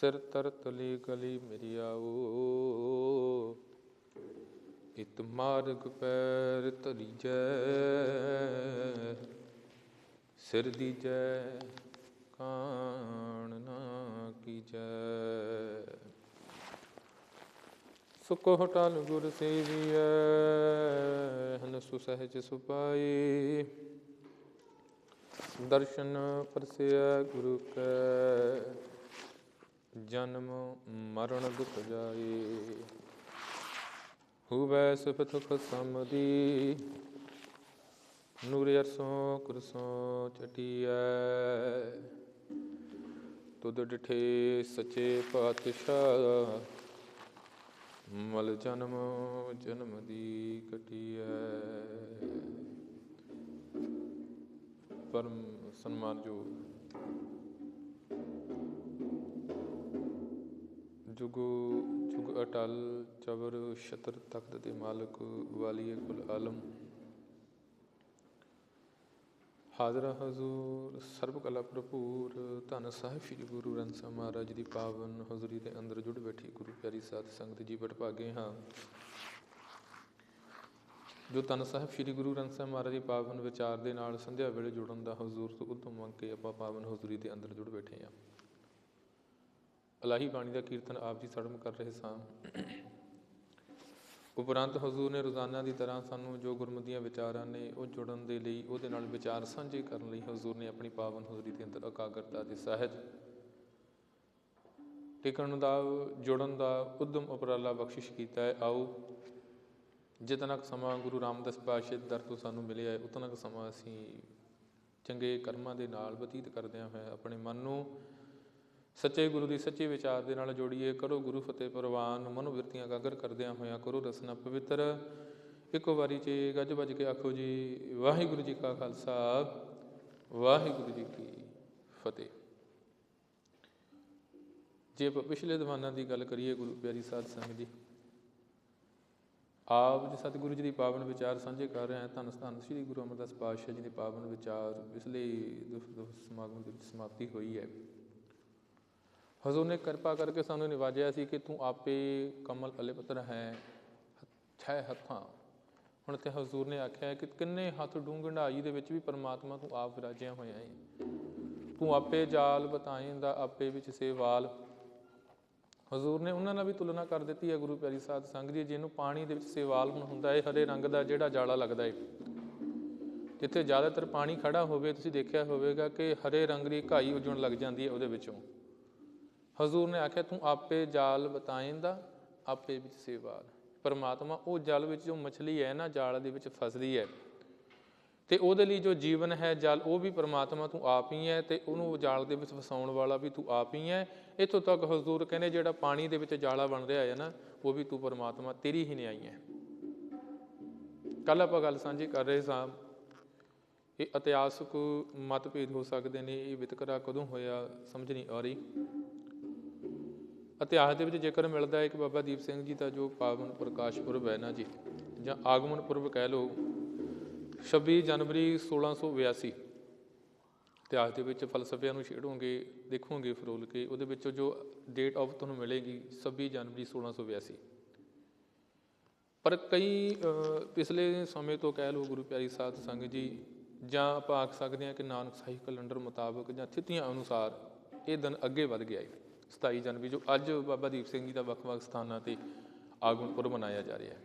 ਸਿਰ ਤਰ ਤਲੀ ਗਲੀ ਮੇਰੀ ਆਓ। ਇਤ ਮਾਰਗ ਪੈਰ ਧਰੀਜੈ ਸਿਰ ਦੀਜੈ ਕਾਣ ਨਾ ਕੀਜੈ। ਸੁਕੋ ਹਟਾਲ ਗੁਰ ਸੇਵੀਐ ਹਨ ਸੁਸਹਿਜ ਸੁਪਾਈ। ਦਰਸ਼ਨ ਪਰਸਿਆ ਗੁਰੂ ਕੈ ਜਨਮ ਮਰਨ ਦੁਖ ਜਾਏ। ਹੁਵੈ ਸੁਖ ਤੁਖ ਸਮਦੀ ਨੂਰ ਅਰਸੋਂ ਕੁਰਸੋਂ ਚਟੀਐ ਤੁਧ ਡਿਠੇ ਸੱਚੇ ਪਾਤਸ਼ਾਹ, ਮਲ ਜਨਮ ਜਨਮ ਦੀ ਕਟੀਐ। ਪਰਮ ਸਨਮਾਨਯੋਗ ਜੁਗੋ ਜੁਗ ਅਟਲ ਚਵਰ ਸ਼ਤਰ ਤਖਤ ਦੇ ਮਾਲਕ ਵਾਲੀਏ ਕੁਲ ਆਲਮ। ਹਾਜ਼ਰ ਹਜ਼ੂਰ ਸਰਬ ਕਲਾ ਭਰਪੂਰ, ਧੰਨ ਸਾਹਿਬ ਸ੍ਰੀ ਗੁਰੂ ਗ੍ਰੰਥ ਸਾਹਿਬ ਮਹਾਰਾਜ ਦੀ ਪਾਵਨ। ਹਜ਼ੂਰੀ ਦੇ ਅੰਦਰ ਜੁੜ ਬੈਠੀ ਗੁਰੂ ਪਿਆਰੀ ਸਾਧ ਸੰਗਤ ਜੀ ਬਟ ਭਾਗੇ ਹਾਂ। ਜੋ ਧੰਨ ਸਾਹਿਬ ਸ੍ਰੀ ਗੁਰੂ ਗ੍ਰੰਥ ਸਾਹਿਬ ਮਹਾਰਾਜ ਦੀ ਪਾਵਨ ਵਿਚਾਰ ਦੇ ਨਾਲ ਸੰਧਿਆ ਵੇਲੇ ਜੁੜਨ ਦਾ ਹਜ਼ੂਰ ਤੋਂ ਉਤਮ ਮੰਗ ਕੇ ਆਪਾਂ ਪਾਵਨ ਹਜ਼ੂਰੀ ਦੇ ਅੰਦਰ ਜੁੜ ਬੈਠੇ ਹਾਂ। ਅਲਾਹੀ ਬਾਣੀ ਦਾ ਕੀਰਤਨ ਆਪ ਜੀ ਸੜਮ ਕਰ ਰਹੇ ਸਾਂ। ਉਪਰੰਤ ਹਜ਼ੂਰ ਨੇ ਰੋਜ਼ਾਨਾ ਦੀ ਤਰ੍ਹਾਂ ਸਾਨੂੰ ਜੋ ਗੁਰਮਤੀਆਂ ਵਿਚਾਰਾਂ ਨੇ ਉਹ ਜੁੜਨ ਦੇ ਲਈ ਉਹਦੇ ਨਾਲ ਵਿਚਾਰ ਸਾਂਝੇ ਕਰਨ ਲਈ ਹਜ਼ੂਰ ਨੇ ਆਪਣੀ ਪਾਵਨ ਹਜ਼ੂਰੀ ਦੇ ਅੰਦਰ ਇਕਾਗਰਤਾ ਤੇ ਸਹਿਜ ਟਿਕਣ ਦਾ, ਜੁੜਨ ਦਾ ਉਦਮ ਉਪਰਾਲਾ ਬਖਸ਼ਿਸ਼ ਕੀਤਾ ਹੈ। ਆਓ, ਜਿਤਨਾ ਕੁ ਸਮਾਂ ਗੁਰੂ ਰਾਮਦਾਸ ਪਾਤਸ਼ਾਹ ਦਰ ਤੋਂ ਸਾਨੂੰ ਮਿਲਿਆ ਹੈ, ਉਤਨਾ ਕੁ ਸਮਾਂ ਅਸੀਂ ਚੰਗੇ ਕਰਮਾਂ ਦੇ ਨਾਲ ਬਤੀਤ ਕਰਦਿਆਂ ਹੋਇਆ ਆਪਣੇ ਮਨ ਨੂੰ ਸੱਚੇ ਗੁਰੂ ਦੀ ਸੱਚੇ ਵਿਚਾਰ ਦੇ ਨਾਲ ਜੋੜੀਏ, ਕਰੋ ਗੁਰੂ ਫਤਿਹ ਪ੍ਰਵਾਨ ਮਨੋ ਬਿਰਤੀਆਂ ਗਾਗਰ ਕਰਦਿਆਂ ਹੋਇਆਂ ਕਰੋ ਰਸਨਾ ਪਵਿੱਤਰ। ਇੱਕੋ ਵਾਰੀ ਚ ਗੱਜ ਵੱਜ ਕੇ ਆਖੋ ਜੀ, ਵਾਹਿਗੁਰੂ ਜੀ ਕਾ ਖਾਲਸਾ, ਵਾਹਿਗੁਰੂ ਜੀ ਕੀ ਫਤਿਹ। ਜੇ ਆਪਾਂ ਪਿਛਲੇ ਦੀਵਾਨਾਂ ਦੀ ਗੱਲ ਕਰੀਏ ਗੁਰੂ ਪਿਆਰੀ ਸਾਧ ਸੰਗਤ ਜੀ ਆਪ ਜੀ ਸਤਿਗੁਰੂ ਜੀ ਦੀ ਪਾਵਨ ਵਿਚਾਰ ਸਾਂਝੇ ਕਰ ਰਹੇ ਹਾਂ, ਧੰਨ ਧੰਨ ਸ੍ਰੀ ਗੁਰੂ ਅਮਰਦਾਸ ਪਾਤਸ਼ਾਹ ਜੀ ਦੇ ਪਾਵਨ ਵਿਚਾਰ ਇਸ ਲਈ ਦੁਖ ਸਮਾਗਮ ਦੇ ਵਿੱਚ ਸਮਾਪਤੀ ਹੋਈ ਹੈ। ਹਜ਼ੂਰ ਨੇ ਕਿਰਪਾ ਕਰਕੇ ਸਾਨੂੰ ਨਿਵਾਜਿਆ ਸੀ ਕਿ ਤੂੰ ਆਪੇ ਕਮਲ ਅਲੇ ਪੱਤਰ ਹੈ, ਛੇ ਹੱਥਾਂ। ਹੁਣ ਤੇ ਹਜ਼ੂਰ ਨੇ ਆਖਿਆ ਕਿ ਕਿੰਨੇ ਹੱਥ ਡੂੰਘੰਡਾਈ ਦੇ ਵਿੱਚ ਵੀ ਪਰਮਾਤਮਾ ਤੂੰ ਆਪ ਵਿਰਾਜਿਆ ਹੋਇਆ ਹੈ ਤੂੰ ਆਪੇ ਜਾਲ ਬਤਾਏਂਦਾ ਆਪੇ ਵਿੱਚ ਸੇਵਾਲ ਹਜ਼ੂਰ ਨੇ ਉਹਨਾਂ ਨਾਲ ਵੀ ਤੁਲਨਾ ਕਰ ਦਿੱਤੀ ਹੈ ਗੁਰੂ ਪਿਆਰੀ ਸਾਧ ਸੰਗਤ ਜੀ, ਜਿਹਨੂੰ ਪਾਣੀ ਦੇ ਵਿੱਚ ਸੇਵਾਲ ਹੁਣ ਹੁੰਦਾ ਹੈ ਹਰੇ ਰੰਗ ਦਾ ਜਿਹੜਾ ਜਾਲਾ ਲੱਗਦਾ ਹੈ ਜਿੱਥੇ ਜ਼ਿਆਦਾਤਰ ਪਾਣੀ ਖੜਾ ਹੋਵੇ, ਤੁਸੀਂ ਦੇਖਿਆ ਹੋਵੇਗਾ ਕਿ ਹਰੇ ਰੰਗ ਦੀ ਘਾਈ ਉਜਣ ਲੱਗ ਜਾਂਦੀ ਹੈ ਉਹਦੇ ਵਿੱਚੋਂ। ਹਜ਼ੂਰ ਨੇ ਆਖਿਆ, ਤੂੰ ਆਪੇ ਜਾਲ ਬਤਾਏਂਦਾ, ਆਪੇ ਵਿੱਚ ਸੇਵਾਲ ਪਰਮਾਤਮਾ ਉਹ ਜਲ ਵਿੱਚ, ਜੋ ਮਛਲੀ ਹੈ ਨਾ, ਜਾਲ ਦੇ ਵਿੱਚ ਫਸਦੀ ਹੈ। ਤੇ ਉਹਦੇ ਲਈ ਜੋ ਜੀਵਨ ਹੈ, ਜਲ ਉਹ ਵੀ ਪਰਮਾਤਮਾ ਤੂੰ ਆਪ ਹੀ ਹੈ ਤੇ ਉਹਨੂੰ ਜਾਲ ਦੇ ਵਿੱਚ ਫਸਾਉਣ ਵਾਲਾ ਵੀ ਤੂੰ ਆਪ ਹੀ ਹੈ। ਇੱਥੋਂ ਤੱਕ ਹਜ਼ੂਰ ਕਹਿੰਦੇ, ਜਿਹੜਾ ਪਾਣੀ ਦੇ ਵਿੱਚ ਜਾਲਾ ਬਣ ਰਿਹਾ ਹੈ ਨਾ, ਉਹ ਵੀ ਤੂੰ ਪਰਮਾਤਮਾ ਤੇਰੀ ਹੀ ਨਿਆਈ ਹੈ। ਕੱਲ ਆਪਾਂ ਗੱਲ ਸਾਂਝੀ ਕਰ ਰਹੇ ਸਾਂ, ਇਹ ਇਤਿਹਾਸਕ ਮਤਭੇਦ ਹੋ ਸਕਦੇ ਨੇ, ਇਹ ਵਿਤਕਰਾ ਕਦੋਂ ਹੋਇਆ, ਸਮਝ ਨਹੀਂ ਆ ਰਹੀ। ਇਤਿਹਾਸ ਦੇ ਵਿੱਚ ਜੇਕਰ ਮਿਲਦਾ ਹੈ ਕਿ ਬਾਬਾ ਦੀਪ ਸਿੰਘ ਜੀ ਦਾ ਜੋ ਪਾਵਨ ਪ੍ਰਕਾਸ਼ ਪੁਰਬ ਹੈ ਨਾ ਜੀ, ਜਾਂ ਆਗਮਨ ਪੁਰਬ ਕਹਿ ਲਓ 26 ਜਨਵਰੀ 1682 ਇਤਿਹਾਸ ਦੇ ਵਿੱਚ ਫਲਸਫਿਆਂ ਨੂੰ ਛੇੜੋਗੇ, ਦੇਖੋਗੇ ਫਰੋਲ ਕੇ, ਉਹਦੇ ਵਿੱਚੋਂ ਜੋ ਡੇਟ ਆਫ ਤੁਹਾਨੂੰ ਮਿਲੇਗੀ 26 ਜਨਵਰੀ 1682 ਪਰ ਕਈ ਪਿਛਲੇ ਸਮੇਂ ਤੋਂ ਕਹਿ ਲਓ ਗੁਰੂ ਪਿਆਰੀ ਸਾਧ ਸੰਗਤ ਜੀ, ਜਾਂ ਆਪਾਂ ਆਖ ਸਕਦੇ ਹਾਂ ਕਿ ਨਾਨਕ ਸਾਹਿਬ ਕੈਲੰਡਰ ਮੁਤਾਬਕ ਜਾਂ ਥਿਤੀਆਂ ਅਨੁਸਾਰ ਇਹ ਦਿਨ ਅੱਗੇ ਵੱਧ ਗਿਆ ਹੈ। 27 ਜਨਵਰੀ ਜੋ ਅੱਜ ਬਾਬਾ ਦੀਪ ਸਿੰਘ ਜੀ ਦਾ ਵੱਖ-ਵੱਖ ਸਥਾਨਾਂ ਤੇ ਆਗਮਨ ਪੁਰਬ ਮਨਾਇਆ ਜਾ ਰਿਹਾ ਹੈ।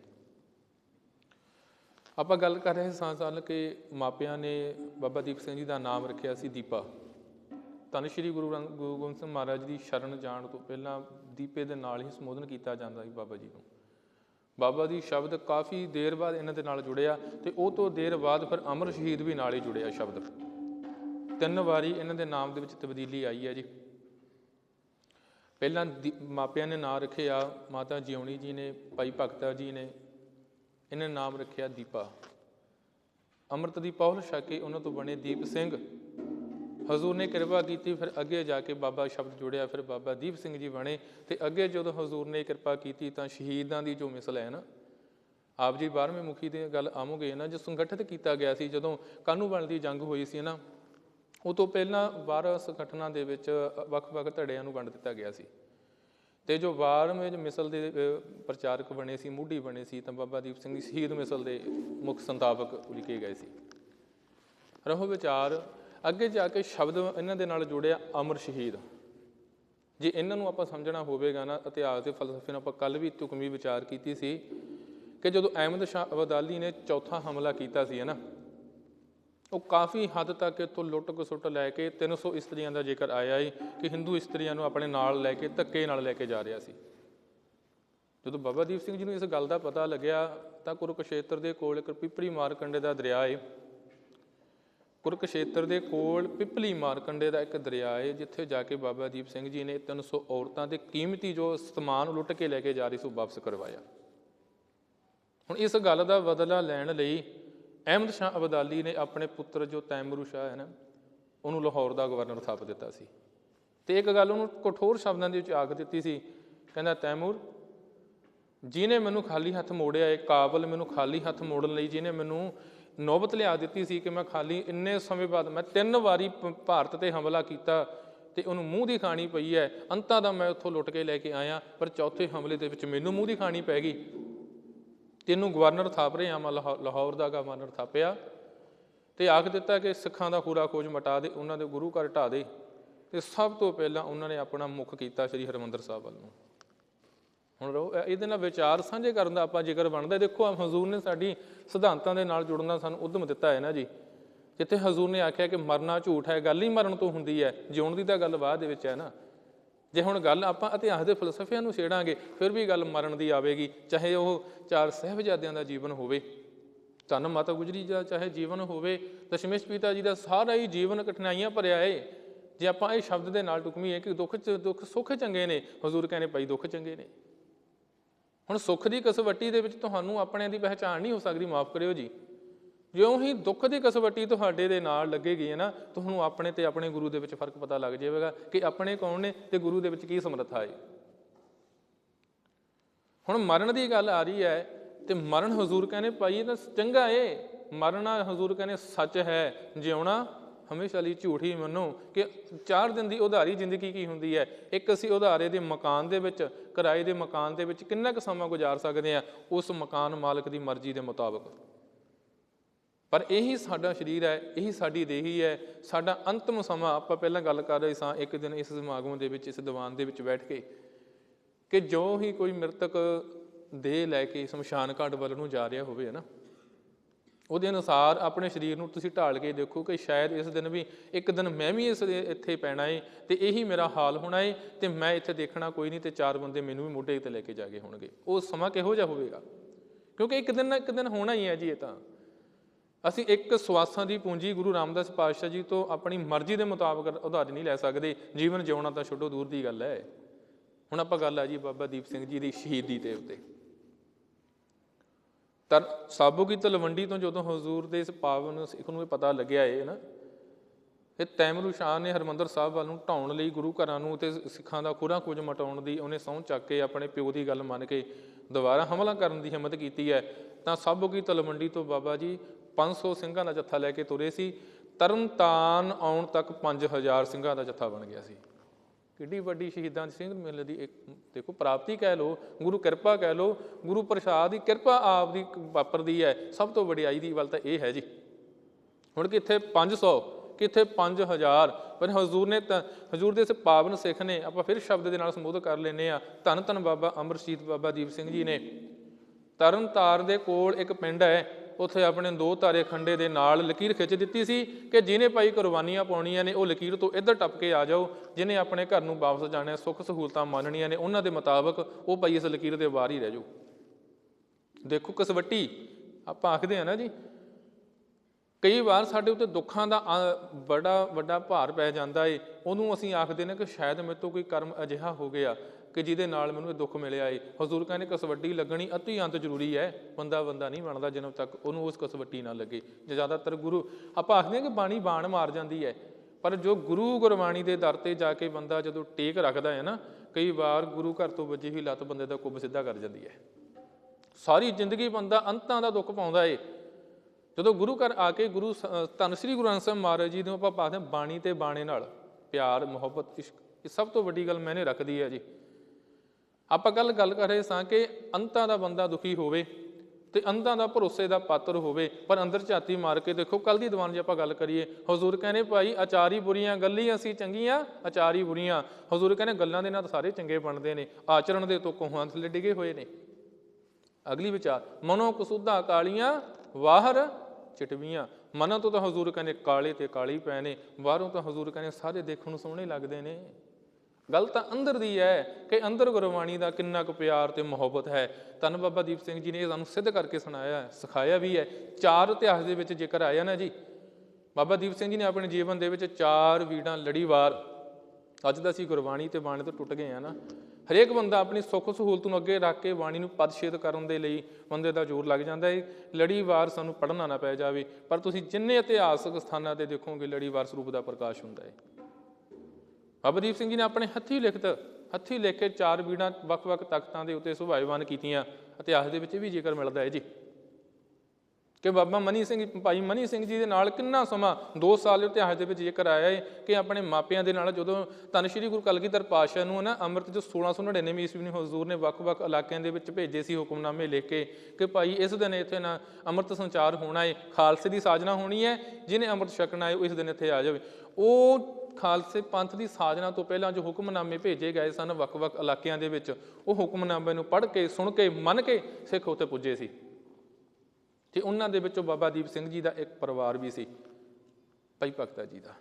ਆਪਾਂ ਗੱਲ ਕਰ ਰਹੇ ਸਾਂ ਸਾਲ ਕਿ ਮਾਪਿਆਂ ਨੇ ਬਾਬਾ ਦੀਪ ਸਿੰਘ ਜੀ ਦਾ ਨਾਮ ਰੱਖਿਆ ਸੀ ਦੀਪਾ। ਧੰਨ ਸ਼੍ਰੀ ਗੁਰੂ ਗ੍ਰੰਥ ਗੁਰੂ ਗੋਬਿੰਦ ਸਿੰਘ ਮਹਾਰਾਜ ਦੀ ਸ਼ਰਨ ਜਾਣ ਤੋਂ ਪਹਿਲਾਂ ਦੀਪੇ ਦੇ ਨਾਲ ਹੀ ਸੰਬੋਧਨ ਕੀਤਾ ਜਾਂਦਾ ਸੀ ਬਾਬਾ ਜੀ ਨੂੰ। ਬਾਬਾ ਜੀ ਸ਼ਬਦ ਕਾਫੀ ਦੇਰ ਬਾਅਦ ਇਹਨਾਂ ਦੇ ਨਾਲ ਜੁੜਿਆ ਤੇ ਉਹ ਤੋਂ ਦੇਰ ਬਾਅਦ ਫਿਰ ਅਮਰ ਸ਼ਹੀਦ ਵੀ ਨਾਲ ਹੀ ਜੁੜਿਆ ਸ਼ਬਦ। ਤਿੰਨ ਵਾਰੀ ਇਹਨਾਂ ਦੇ ਨਾਮ ਦੇ ਵਿੱਚ ਤਬਦੀਲੀ ਆਈ ਹੈ ਜੀ। ਪਹਿਲਾਂ ਦੀ- ਮਾਪਿਆਂ ਨੇ ਨਾਂ ਰੱਖਿਆ, ਮਾਤਾ ਜਿਉਣੀ ਜੀ ਨੇ, ਭਾਈ ਭਗਤਾ ਜੀ ਨੇ, ਇਹਨਾਂ ਨੇ ਨਾਮ ਰੱਖਿਆ ਦੀਪਾ। ਅੰਮ੍ਰਿਤ ਦੀ ਪੌਲ ਛਕ ਕੇ ਉਹਨਾਂ ਤੋਂ ਬਣੇ ਦੀਪ ਸਿੰਘ। ਹਜ਼ੂਰ ਨੇ ਕਿਰਪਾ ਕੀਤੀ, ਫਿਰ ਅੱਗੇ ਜਾ ਕੇ ਬਾਬਾ ਸ਼ਬਦ ਜੁੜਿਆ, ਫਿਰ ਬਾਬਾ ਦੀਪ ਸਿੰਘ ਜੀ ਬਣੇ, ਤੇ ਅੱਗੇ ਜਦੋਂ ਹਜ਼ੂਰ ਨੇ ਕਿਰਪਾ ਕੀਤੀ ਤਾਂ ਸ਼ਹੀਦਾਂ ਦੀ ਜੋ ਮਿਸਲ ਹੈ ਨਾ, ਆਪ ਜੀ 12ਵੇਂ ਮੁਖੀ ਦੀ ਗੱਲ ਆਵੋਗੇ ਨਾ, ਜੋ ਸੰਗਠਿਤ ਕੀਤਾ ਗਿਆ ਸੀ, ਜਦੋਂ ਕਾਨੂੰਵਾਨ ਦੀ ਜੰਗ ਹੋਈ ਸੀ ਨਾ ਉਹ ਤੋਂ ਪਹਿਲਾਂ ਵਾਰ ਸੰਗਠਨਾਂ ਦੇ ਵਿੱਚ ਵੱਖ-ਵੱਖ ਧੜਿਆਂ ਨੂੰ ਵੰਡ ਦਿੱਤਾ ਗਿਆ ਸੀ। ਤੇ ਜੋ ਵਾਰ ਵਿੱਚ ਮਿਸਲ ਦੇ ਪ੍ਰਚਾਰਕ ਬਣੇ ਸੀ, ਮੂਢੀ ਬਣੇ ਸੀ, ਤਾਂ ਬਾਬਾ ਦੀਪ ਸਿੰਘ ਸ਼ਹੀਦ ਮਿਸਲ ਦੇ ਮੁੱਖ ਸੰਤਾਪਕ ਲਿਖੇ ਗਏ ਸੀ। ਰਹੋ ਵਿਚਾਰ, ਅੱਗੇ ਜਾ ਕੇ ਸ਼ਬਦ ਇਹਨਾਂ ਦੇ ਨਾਲ ਜੁੜਿਆ ਅਮਰ ਸ਼ਹੀਦ। ਜੇ ਇਹਨਾਂ ਨੂੰ ਆਪਾਂ ਸਮਝਣਾ ਹੋਵੇਗਾ ਨਾ, ਇਤਿਹਾਸ ਦੇ ਫਲਸਫੇ ਨੂੰ ਆਪਾਂ ਕੱਲ ਵੀ ਤੁਕਮੀ ਵਿਚਾਰ ਕੀਤੀ ਸੀ ਕਿ ਜਦੋਂ ਅਹਿਮਦ ਸ਼ਾਹ ਅਬਦਾਲੀ ਨੇ ਚੌਥਾ ਹਮਲਾ ਕੀਤਾ ਸੀ, ਹੈ ਨਾ? ਉਹ ਕਾਫੀ ਹੱਦ ਤੱਕ ਇੱਥੋਂ ਲੁੱਟ ਖਸੁੱਟ ਲੈ ਕੇ 300 ਇਸਤਰੀਆਂ ਦਾ ਜ਼ਿਕਰ ਆਇਆ ਹੈ ਕਿ ਹਿੰਦੂ ਇਸਤਰੀਆਂ ਨੂੰ ਆਪਣੇ ਨਾਲ ਲੈ ਕੇ ਧੱਕੇ ਨਾਲ ਲੈ ਕੇ ਜਾ ਰਿਹਾ ਸੀ। ਜਦੋਂ ਬਾਬਾ ਦੀਪ ਸਿੰਘ ਜੀ ਨੂੰ ਇਸ ਗੱਲ ਦਾ ਪਤਾ ਲੱਗਿਆ ਤਾਂ ਕੁਰਕਸ਼ੇਤਰ ਦੇ ਕੋਲ ਇੱਕ ਪਿਪਰੀ ਮਾਰਕੰਡੇ ਦਾ ਦਰਿਆ ਹੈ ਕੁਰਕਸ਼ੇਤਰ ਦੇ ਕੋਲ ਪਿਪਲੀ ਮਾਰਕੰਡੇ ਦਾ ਇੱਕ ਦਰਿਆ ਹੈ ਜਿੱਥੇ ਜਾ ਕੇ ਬਾਬਾ ਦੀਪ ਸਿੰਘ ਜੀ ਨੇ 300 ਔਰਤਾਂ ਦੇ ਕੀਮਤੀ ਜੋ ਸਮਾਨ ਲੁੱਟ ਕੇ ਲੈ ਕੇ ਜਾ ਰਹੀ ਸੀ, ਉਹ ਵਾਪਸ ਕਰਵਾਇਆ। ਹੁਣ ਇਸ ਗੱਲ ਦਾ ਬਦਲਾ ਲੈਣ ਲਈ ਅਹਿਮਦ ਸ਼ਾਹ ਅਬਦਾਲੀ ਨੇ ਆਪਣੇ ਪੁੱਤਰ ਜੋ ਤੈਮਰੂ ਸ਼ਾਹ ਹੈ ਨਾ, ਉਹਨੂੰ ਲਾਹੌਰ ਦਾ ਗਵਰਨਰ ਥਾਪ ਦਿੱਤਾ ਸੀ। ਤੇ ਇੱਕ ਗੱਲ ਉਹਨੂੰ ਕਠੋਰ ਸ਼ਬਦਾਂ ਦੇ ਵਿੱਚ ਆਖ ਦਿੱਤੀ ਸੀ, ਕਹਿੰਦਾ, ਤੈਮੂਰ, ਜਿਹਨੇ ਮੈਨੂੰ ਖਾਲੀ ਹੱਥ ਮੋੜਿਆ ਏ, ਕਾਬਲ ਮੈਨੂੰ ਖਾਲੀ ਹੱਥ ਮੋੜਨ ਲਈ ਜਿਹਨੇ ਮੈਨੂੰ ਨੌਬਤ ਲਿਆ ਦਿੱਤੀ ਸੀ ਕਿ ਮੈਂ ਖਾਲੀ ਇੰਨੇ ਸਮੇਂ ਬਾਅਦ, ਮੈਂ ਤਿੰਨ ਵਾਰੀ ਭ- ਭਾਰਤ ਤੇ ਹਮਲਾ ਕੀਤਾ ਤੇ ਉਹਨੂੰ ਮੂੰਹ ਦੀ ਖਾਣੀ ਪਈ ਹੈ, ਅੰਤਾਂ ਦਾ ਮੈਂ ਉੱਥੋਂ ਲੁੱਟ ਕੇ ਲੈ ਕੇ ਆਇਆ, ਪਰ ਚੌਥੇ ਹਮਲੇ ਦੇ ਵਿੱਚ ਮੈਨੂੰ ਮੂੰਹ ਦੀ ਖਾਣੀ ਪੈ ਗਈ। ਤੈਨੂੰ ਗਵਰਨਰ ਥਾਪ ਰਿਹਾ ਮੈਂ ਲਾਹੌ- ਲਾਹੌਰ ਦਾ ਗਵਰਨਰ ਥਾਪਿਆ। ਤੇ ਆਖ ਦਿੱਤਾ ਕਿ ਸਿੱਖਾਂ ਦਾ ਖੂਰਾ ਖੋਜ ਮਟਾ ਦੇ, ਉਹਨਾਂ ਦੇ ਗੁਰੂ ਘਰ ਢਾ ਦੇ। ਤੇ ਸਭ ਤੋਂ ਪਹਿਲਾਂ ਉਹਨਾਂ ਨੇ ਆਪਣਾ ਮੁੱਖ ਕੀਤਾ ਸ੍ਰੀ ਹਰਮੰਦਰ ਸਾਹਿਬ ਵੱਲ ਨੂੰ। ਹੁਣ ਰਹੋ ਇਹਦੇ ਨਾਲ ਵਿਚਾਰ ਸਾਂਝੇ ਕਰਨ ਦਾ ਆਪਾਂ ਜ਼ਿਕਰ ਬਣਦਾ। ਦੇਖੋ ਹਜ਼ੂਰ ਨੇ ਸਾਡੀ ਸਿਧਾਂਤਾਂ ਦੇ ਨਾਲ ਜੁੜਨ ਦਾ ਸਾਨੂੰ ਉਦਮ ਦਿੱਤਾ ਹੈ ਨਾ ਜੀ। ਜਿੱਥੇ ਹਜ਼ੂਰ ਨੇ ਆਖਿਆ ਕਿ ਮਰਨਾ ਝੂਠ ਹੈ, ਗੱਲ ਹੀ ਮਰਨ ਤੋਂ ਹੁੰਦੀ ਹੈ। ਜਿਉਣ ਦੀ ਤਾਂ ਗੱਲ ਬਾਅਦ ਦੇ ਵਿੱਚ ਹੈ ਨਾ। ਜੇ ਹੁਣ ਗੱਲ ਆਪਾਂ ਇਤਿਹਾਸ ਦੇ ਫਲਸਫਿਆਂ ਨੂੰ ਛੇੜਾਂਗੇ, ਫਿਰ ਵੀ ਗੱਲ ਮਰਨ ਦੀ ਆਵੇਗੀ, ਚਾਹੇ ਉਹ ਚਾਰ ਸਹਿਬਜ਼ਾਦਿਆਂ ਦਾ ਜੀਵਨ ਹੋਵੇ, ਧੰਨ ਮਾਤਾ ਗੁਜਰੀ ਦਾ, ਚਾਹੇ ਜੀਵਨ ਹੋਵੇ, ਦਸ਼ਮੇਸ਼ ਪਿਤਾ ਜੀ ਦਾ ਸਾਰਾ ਹੀ ਜੀਵਨ ਕਠਿਨਾਈਆਂ ਭਰਿਆ ਏ। ਜੇ ਆਪਾਂ ਇਹ ਸ਼ਬਦ ਦੇ ਨਾਲ ਟੁਕਮੀਏ ਕਿ ਦੁੱਖ ਚ, ਦੁੱਖ ਸੁੱਖ ਚੰਗੇ ਨੇ, ਹਜ਼ੂਰ ਕਹਿੰਦੇ ਭਾਈ ਦੁੱਖ ਚੰਗੇ ਨੇ। ਹੁਣ ਸੁੱਖ ਦੀ ਕਸਵੱਟੀ ਦੇ ਵਿੱਚ ਤੁਹਾਨੂੰ ਆਪਣਿਆਂ ਦੀ ਪਹਿਚਾਣ ਨਹੀਂ ਹੋ ਸਕਦੀ, ਮਾਫ ਕਰਿਓ ਜੀ। ਜਿਉਂ ਹੀ ਦੁੱਖ ਦੀ ਕਸਵੱਟੀ ਤੁਹਾਡੇ ਦੇ ਨਾਲ ਲੱਗੇਗੀ ਹੈ ਨਾ, ਤੁਹਾਨੂੰ ਆਪਣੇ ਤੇ ਆਪਣੇ ਗੁਰੂ ਦੇ ਵਿੱਚ ਫ਼ਰਕ ਪਤਾ ਲੱਗ ਜਾਵੇਗਾ ਕਿ ਆਪਣੇ ਕੌਣ ਨੇ ਤੇ ਗੁਰੂ ਦੇ ਵਿੱਚ ਕੀ ਸਮਰੱਥਾ ਹੈ। ਹੁਣ ਮਰਨ ਦੀ ਗੱਲ ਆ ਰਹੀ ਹੈ ਤੇ ਮਰਨ ਹਜ਼ੂਰ ਕਹਿੰਦੇ ਭਾਈ ਇਹ ਤਾਂ ਚੰਗਾ ਏ, ਮਰਨਾ ਹਜ਼ੂਰ ਕਹਿੰਦੇ ਸੱਚ ਹੈ, ਜਿਉਣਾ ਹਮੇਸ਼ਾ ਲਈ ਝੂਠ ਹੀ ਮੰਨੋ ਕਿ ਚਾਰ ਦਿਨ ਦੀ ਉਧਾਰੀ ਜ਼ਿੰਦਗੀ ਕੀ ਹੁੰਦੀ ਹੈ? ਇੱਕ ਅਸੀਂ ਉਧਾਰੇ ਦੇ ਮਕਾਨ ਦੇ ਵਿੱਚ, ਕਿਰਾਏ ਦੇ ਮਕਾਨ ਦੇ ਵਿੱਚ ਕਿੰਨਾ ਕੁ ਸਮਾਂ ਗੁਜ਼ਾਰ ਸਕਦੇ ਆ ਉਸ ਮਕਾਨ ਮਾਲਕ ਦੀ ਮਰਜ਼ੀ ਦੇ ਮੁਤਾਬਕ। ਪਰ ਇਹੀ ਸਾਡਾ ਸਰੀਰ ਹੈ, ਇਹੀ ਸਾਡੀ ਦੇਹੀ ਹੈ, ਸਾਡਾ ਅੰਤਮ ਸਮਾਂ ਆਪਾਂ ਪਹਿਲਾਂ ਗੱਲ ਕਰ ਰਹੇ ਸਾਂ ਇੱਕ ਦਿਨ ਇਸ ਸਮਾਗਮ ਦੇ ਵਿੱਚ, ਇਸ ਦੀਵਾਨ ਦੇ ਵਿੱਚ ਬੈਠ ਕੇ ਕਿ ਜੋ ਹੀ ਕੋਈ ਮ੍ਰਿਤਕ ਦੇਹ ਲੈ ਕੇ ਸ਼ਮਸ਼ਾਨ ਘਾਟ ਵੱਲ ਨੂੰ ਜਾ ਰਿਹਾ ਹੋਵੇ ਨਾ? ਉਹਦੇ ਅਨੁਸਾਰ ਆਪਣੇ ਸਰੀਰ ਨੂੰ ਤੁਸੀਂ ਢਾਲ ਕੇ ਦੇਖੋ ਕਿ ਸ਼ਾਇਦ ਇਸ ਦਿਨ ਵੀ ਇੱਕ ਦਿਨ ਮੈਂ ਵੀ ਇਸ ਇੱਥੇ ਪੈਣਾ ਏ ਤੇ ਇਹੀ ਮੇਰਾ ਹਾਲ ਹੋਣਾ ਏ ਤੇ ਮੈਂ ਇੱਥੇ ਦੇਖਣਾ ਕੋਈ ਨਹੀਂ ਤੇ ਚਾਰ ਬੰਦੇ ਮੈਨੂੰ ਵੀ ਮੋਢੇ ਤੇ ਲੈ ਕੇ ਜਾ ਕੇ ਹੋਣਗੇ। ਉਹ ਸਮਾਂ ਕਿਹੋ ਜਿਹਾ ਹੋਵੇਗਾ? ਕਿਉਂਕਿ ਇੱਕ ਦਿਨ ਨਾ ਇੱਕ ਦਿਨ ਹੋਣਾ ਹੀ ਹੈ ਜੀ ਇਹ ਤਾਂ। ਅਸੀਂ ਇੱਕ ਸਵਾਸਾਂ ਦੀ ਪੂੰਜੀ ਗੁਰੂ ਰਾਮਦਾਸ ਪਾਤਸ਼ਾਹ ਜੀ ਤੋਂ ਆਪਣੀ ਮਰਜ਼ੀ ਦੇ ਮੁਤਾਬਕ ਉਧਾਰ ਨਹੀਂ ਲੈ ਸਕਦੇ। ਜੀਵਨ ਜਿਉਣਾ ਤਾਂ ਛੱਡੋ, ਦੂਰ ਦੀ ਗੱਲ ਹੈ। ਹੁਣ ਆਪਾਂ ਗੱਲ ਆ ਜੀ ਬਾਬਾ ਦੀਪ ਸਿੰਘ ਜੀ ਦੀ ਸ਼ਹੀਦੀ ਦੇ ਉੱਤੇ। ਤਾਂ ਸਾਬੋ ਕੀ ਤਲਵੰਡੀ ਤੋਂ ਜਦੋਂ ਹਜ਼ੂਰ ਦੇ ਇਸ ਪਾਵਨ ਸਿੱਖ ਨੂੰ ਇਹ ਪਤਾ ਲੱਗਿਆ ਏ ਨਾ, ਇਹ ਤੈਮਰੂ ਸ਼ਾਹ ਨੇ ਹਰਮੰਦਰ ਸਾਹਿਬ ਵੱਲ ਨੂੰ ਢਾਉਣ ਲਈ ਗੁਰੂ ਘਰਾਂ ਨੂੰ ਤੇ ਸਿੱਖਾਂ ਦਾ ਖੁਰਾ ਕੁਝ ਮਟਾਉਣ ਦੀ ਉਹਨੇ ਸਹੁੰ ਚੱਕ ਕੇ ਆਪਣੇ ਪਿਓ ਦੀ ਗੱਲ ਮੰਨ ਕੇ ਦੁਬਾਰਾ ਹਮਲਾ ਕਰਨ ਦੀ ਹਿੰਮਤ ਕੀਤੀ ਹੈ। ਤਾਂ ਸਾਬੋ ਕੀ ਤਲਵੰਡੀ ਤੋਂ ਬਾਬਾ ਜੀ 500 ਸਿੰਘਾਂ ਦਾ ਜੱਥਾ ਲੈ ਕੇ ਤੁਰੇ ਸੀ, ਤਰਨਤਾਰਨ ਆਉਣ ਤੱਕ 5000 ਸਿੰਘਾਂ ਦਾ ਜੱਥਾ ਬਣ ਗਿਆ ਸੀ। ਕਿੱਡੀ ਵੱਡੀ ਸ਼ਹੀਦਾਂ ਦੇ ਸਿੰਘ ਮੇਲੇ ਦੀ ਇੱਕ, ਦੇਖੋ, ਪ੍ਰਾਪਤੀ ਕਹਿ ਲੋ ਗੁਰੂ ਕਿਰਪਾ ਕਹਿ ਲੋ ਗੁਰੂ ਪ੍ਰਸਾਦ ਦੀ ਕਿਰਪਾ ਆਪ ਦੀ ਵਾਪਰਦੀ ਹੈ, ਸਭ ਤੋਂ ਵਡਿਆਈ ਦੀ ਗੱਲ ਤਾਂ ਇਹ ਹੈ ਜੀ। ਹੁਣ ਕਿੱਥੇ 500 ਕਿੱਥੇ 5000 ਪਰ ਹਜ਼ੂਰ ਨੇ ਤਾਂ, ਹਜ਼ੂਰ ਦੇ ਇਸ ਪਾਵਨ ਸਿੱਖ ਨੇ ਆਪਾਂ ਫਿਰ ਸ਼ਬਦ ਦੇ ਨਾਲ ਸੰਬੋਧਨ ਕਰ ਲੈਨੇ ਆ ਧੰਨ ਧੰਨ ਬਾਬਾ ਅਮਰਸ਼ੀਤ ਬਾਬਾ ਦੀਪ ਸਿੰਘ ਜੀ ਨੇ। ਤਰਨਤਾਰ ਦੇ ਕੋਲ ਇੱਕ ਪਿੰਡ ਹੈ ਉੱਥੇ ਆਪਣੇ ਦੋ ਤਾਰੇ ਖੰਡੇ ਦੇ ਨਾਲ ਲਕੀਰ ਖਿੱਚ ਦਿੱਤੀ ਸੀ ਕਿ ਜਿਹਨੇ ਭਾਈ ਕੁਰਬਾਨੀਆਂ ਪਾਉਣੀਆਂ ਨੇ, ਉਹ ਲਕੀਰ ਤੋਂ ਇੱਧਰ ਟੱਪ ਕੇ ਆ ਜਾਓ। ਜਿਹਨੇ ਆਪਣੇ ਘਰ ਨੂੰ ਵਾਪਸ ਜਾਣਾ ਸੁੱਖ ਸਹੂਲਤਾਂ ਮੰਨਣੀਆਂ ਨੇ, ਉਹਨਾਂ ਦੇ ਮੁਤਾਬਕ ਉਹ ਭਾਈ ਇਸ ਲਕੀਰ ਦੇ ਬਾਹਰ ਹੀ ਰਹਿ ਜਾਓ। ਦੇਖੋ ਕਸਵੱਟੀ, ਆਪਾਂ ਆਖਦੇ ਆ ਨਾ ਜੀ, ਕਈ ਵਾਰ ਸਾਡੇ ਉੱਤੇ ਦੁੱਖਾਂ ਦਾ ਆ- ਬੜਾ ਵੱਡਾ ਭਾਰ ਪੈ ਜਾਂਦਾ ਏ। ਉਹਨੂੰ ਅਸੀਂ ਆਖਦੇ ਨੇ ਕਿ ਸ਼ਾਇਦ ਮੇਰੇ ਤੋਂ ਕੋਈ ਕਰਮ ਅਜਿਹਾ ਹੋ ਗਿਆ। ਕਿ ਜਿਹਦੇ ਨਾਲ ਮੈਨੂੰ ਇਹ ਦੁੱਖ ਮਿਲਿਆ ਏ। ਹਜ਼ੂਰ ਕਹਿੰਦੇ ਕਸਵੱਟੀ ਲੱਗਣੀ ਅਤੀ ਅੰਤ ਜ਼ਰੂਰੀ ਹੈ। ਬੰਦਾ ਬੰਦਾ ਨਹੀਂ ਬਣਦਾ ਜਦੋਂ ਤੱਕ, ਉਹਨੂੰ ਉਸ ਕਸਵੱਟੀ ਨਾ ਲੱਗੇ। ਜ਼ਿਆਦਾਤਰ ਗੁਰੂ, ਆਪਾਂ ਆਖਦੇ ਹਾਂ ਕਿ ਬਾਣੀ ਬਾਣ ਮਾਰ ਜਾਂਦੀ ਹੈ। ਪਰ ਜੋ ਗੁਰੂ ਗੁਰਬਾਣੀ ਦੇ ਦਰ ਤੇ ਜਾ ਕੇ ਬੰਦਾ ਜਦੋਂ ਟੇਕ ਰੱਖਦਾ ਹੈ ਨਾ, ਕਈ ਵਾਰ ਗੁਰੂ ਘਰ ਤੋਂ ਵੱਜੀ ਹੋਈ ਲੱਤ ਬੰਦੇ ਦਾ ਕੁੱਬ ਸਿੱਧਾ ਕਰ ਜਾਂਦੀ ਹੈ। ਸਾਰੀ ਜ਼ਿੰਦਗੀ ਬੰਦਾ ਅੰਤਾਂ ਦਾ ਦੁੱਖ ਪਾਉਂਦਾ ਏ। ਜਦੋਂ ਗੁਰੂ ਘਰ ਆ ਕੇ ਗੁਰੂ ਸ- ਧੰਨ ਸ੍ਰੀ ਗੁਰੂ ਗ੍ਰੰਥ ਸਾਹਿਬ ਮਹਾਰਾਜ ਜੀ ਨੂੰ ਆਪਾਂ ਪਾਦੇ ਬਾਣੀ ਤੇ ਬਾਣੇ ਨਾਲ ਪਿਆਰ, ਮੁਹੱਬਤ, ਇਸ਼ਕ, ਇਹ ਸਭ ਤੋਂ ਵੱਡੀ ਗੱਲ ਮੈਨੇ ਰੱਖਦੀ ਹੈ ਜੀ। ਆਪਾਂ ਕੱਲ ਗੱਲ ਕਰ ਰਹੇ ਸਾਂ ਕਿ ਅੰਤਾਂ ਦਾ ਬੰਦਾ ਦੁਖੀ ਹੋਵੇ ਤੇ ਅੰਤਾਂ ਦਾ ਭਰੋਸੇ ਦਾ ਪਾਤਰ ਹੋਵੇ, ਪਰ ਅੰਦਰ ਝਾਤੀ ਮਾਰ ਕੇ ਦੇਖੋ ਕੱਲ ਦੀ ਦੀਵਾਨ ਜੇ ਆਪਾਂ ਗੱਲ ਕਰੀਏ, ਹਜ਼ੂਰ ਕਹਿੰਦੇ ਭਾਈ, ਆਚਾਰੀ ਬੁਰੀਆਂ ਗੱਲੀ ਅਸੀਂ ਚੰਗੀਆਂ, ਆਚਾਰੀ ਬੁਰੀਆਂ। ਹਜ਼ੂਰ ਕਹਿੰਦੇ ਗੱਲਾਂ ਦੇ ਨਾਲ ਸਾਰੇ ਚੰਗੇ ਬਣਦੇ ਨੇ, ਆਚਰਣ ਦੇ ਤੋਂ ਕੋਹਾਂ ਥੱਲੇ ਡਿਗੇ ਹੋਏ ਨੇ। ਅਗਲੀ ਵਿਚਾਰ, ਮਨੋ ਕਸੂਦਾ ਕਾਲੀਆਂ ਬਾਹਰ ਚਿਟਵੀਆਂ। ਮਨਾਂ ਤੋਂ ਤਾਂ ਹਜ਼ੂਰ ਕਹਿੰਦੇ ਕਾਲੇ ਤੇ ਕਾਲੀ ਪੈ ਨੇ ਬਾਹਰੋਂ ਤਾਂ ਹਜ਼ੂਰ ਕਹਿੰਦੇ ਸਾਰੇ ਦੇਖਣ ਨੂੰ ਸੋਹਣੇ ਲੱਗਦੇ ਨੇ। ਗੱਲ ਤਾਂ ਅੰਦਰ ਦੀ ਹੈ ਕਿ ਅੰਦਰ ਗੁਰਬਾਣੀ ਦਾ ਕਿੰਨਾ ਕੁ ਪਿਆਰ ਤੇ ਮੁਹੱਬਤ ਹੈ। ਧੰਨ ਬਾਬਾ ਦੀਪ ਸਿੰਘ ਜੀ ਨੇ ਇਹ ਸਾਨੂੰ ਸਿੱਧ ਕਰਕੇ ਸੁਣਾਇਆ ਹੈ ਸਿਖਾਇਆ ਵੀ ਹੈ। ਚਾਰ ਇਤਿਹਾਸ ਦੇ ਵਿੱਚ ਜ਼ਿਕਰ ਆਇਆ ਨਾ ਜੀ, ਬਾਬਾ ਦੀਪ ਸਿੰਘ ਜੀ ਨੇ ਆਪਣੇ ਜੀਵਨ ਦੇ ਵਿੱਚ ਚਾਰ ਵੀੜਾਂ ਲੜੀਵਾਰ ਅੱਜ ਤਾਂ ਅਸੀਂ ਗੁਰਬਾਣੀ ਤੇ ਬਾਣੀ ਤੋਂ ਟੁੱਟ ਗਏ ਆ ਨਾ। ਹਰੇਕ ਬੰਦਾ ਆਪਣੀ ਸੁੱਖ ਸਹੂਲਤ ਨੂੰ ਅੱਗੇ ਰੱਖ ਕੇ ਬਾਣੀ ਨੂੰ ਪਦਛੇਦ ਕਰਨ ਦੇ ਲਈ ਬੰਦੇ ਦਾ ਜ਼ੋਰ ਲੱਗ ਜਾਂਦਾ ਹੈ ਲੜੀਵਾਰ ਸਾਨੂੰ ਪੜ੍ਹਨਾ ਨਾ ਪੈ ਜਾਵੇ, ਪਰ ਤੁਸੀਂ ਜਿੰਨੇ ਇਤਿਹਾਸਕ ਸਥਾਨਾਂ ਤੇ ਦੇਖੋਗੇ ਲੜੀਵਾਰ ਸਰੂਪ ਦਾ ਪ੍ਰਕਾਸ਼ ਹੁੰਦਾ ਹੈ ਬਾਬਾ ਦੀਪ ਸਿੰਘ ਜੀ ਨੇ ਆਪਣੇ ਹੱਥੀਂ ਲਿਖਤ, ਹੱਥੀਂ ਲਿਖ ਕੇ ਚਾਰ ਬੀੜਾਂ ਵੱਖ-ਵੱਖ ਤਖਤਾਂ ਦੇ ਉੱਤੇ ਸੁਭਾਇਵਾਨ ਕੀਤੀਆਂ, ਇਤਿਹਾਸ ਦੇ ਵਿੱਚ ਵੀ ਜ਼ਿਕਰ ਮਿਲਦਾ ਹੈ ਜੀ। ਕਿ ਬਾਬਾ ਮਨੀ ਸਿੰਘ, ਭਾਈ ਮਨੀ ਸਿੰਘ ਜੀ ਦੇ ਨਾਲ ਕਿੰਨਾ ਸਮਾਂ 2 ਸਾਲ ਇਤਿਹਾਸ ਦੇ ਵਿੱਚ ਜ਼ਿਕਰ ਆਇਆ ਹੈ ਕਿ ਆਪਣੇ ਮਾਪਿਆਂ ਦੇ ਨਾਲ ਜਦੋਂ ਧੰਨ ਸ਼੍ਰੀ ਗੁਰੂ ਕਲਗੀਧਰ ਪਾਤਸ਼ਾਹ ਨੂੰ ਨਾ ਅੰਮ੍ਰਿਤ ਜੋ 1699 ਈਸਵੀ ਨੂੰ ਹਜ਼ੂਰ ਨੇ ਵੱਖ-ਵੱਖ ਇਲਾਕਿਆਂ ਦੇ ਵਿੱਚ ਭੇਜੇ ਸੀ ਹੁਕਮਨਾਮੇ ਲਿਖ ਕੇ, ਕਿ ਭਾਈ ਇਸ ਦਿਨ ਇੱਥੇ ਨਾ ਅੰਮ੍ਰਿਤ ਸੰਚਾਰ ਹੋਣਾ ਹੈ ਖਾਲਸੇ ਦੀ ਸਾਜਨਾ ਹੋਣੀ ਹੈ, ਜਿਹਨੇ ਅੰਮ੍ਰਿਤ ਛਕਣਾ ਹੈ ਉਹ ਇਸ ਦਿਨ ਇੱਥੇ ਆ ਜਾਵੇ। ਉਹ ਖਾਲਸੇ ਪੰਥ ਦੀ ਸਾਜਨਾ ਤੋਂ ਪਹਿਲਾਂ ਜੋ ਹੁਕਮਨਾਮੇ ਭੇਜੇ ਗਏ ਸਨ ਵੱਖ-ਵੱਖ ਇਲਾਕਿਆਂ ਦੇ ਵਿੱਚ, ਉਹ ਹੁਕਮਨਾਮੇ ਨੂੰ ਪੜ੍ਹ ਕੇ, ਸੁਣ ਕੇ, ਮੰਨ ਕੇ ਸਿੱਖ ਉੱਥੇ ਪੁੱਜੇ ਸੀ। ਤੇ ਉਹਨਾਂ ਦੇ ਵਿੱਚੋਂ ਬਾਬਾ ਦੀਪ ਸਿੰਘ ਜੀ ਦਾ ਇੱਕ ਪਰਿਵਾਰ ਵੀ ਸੀ, ਭਾਈ ਭਗਤਾ ਜੀ ਦਾ।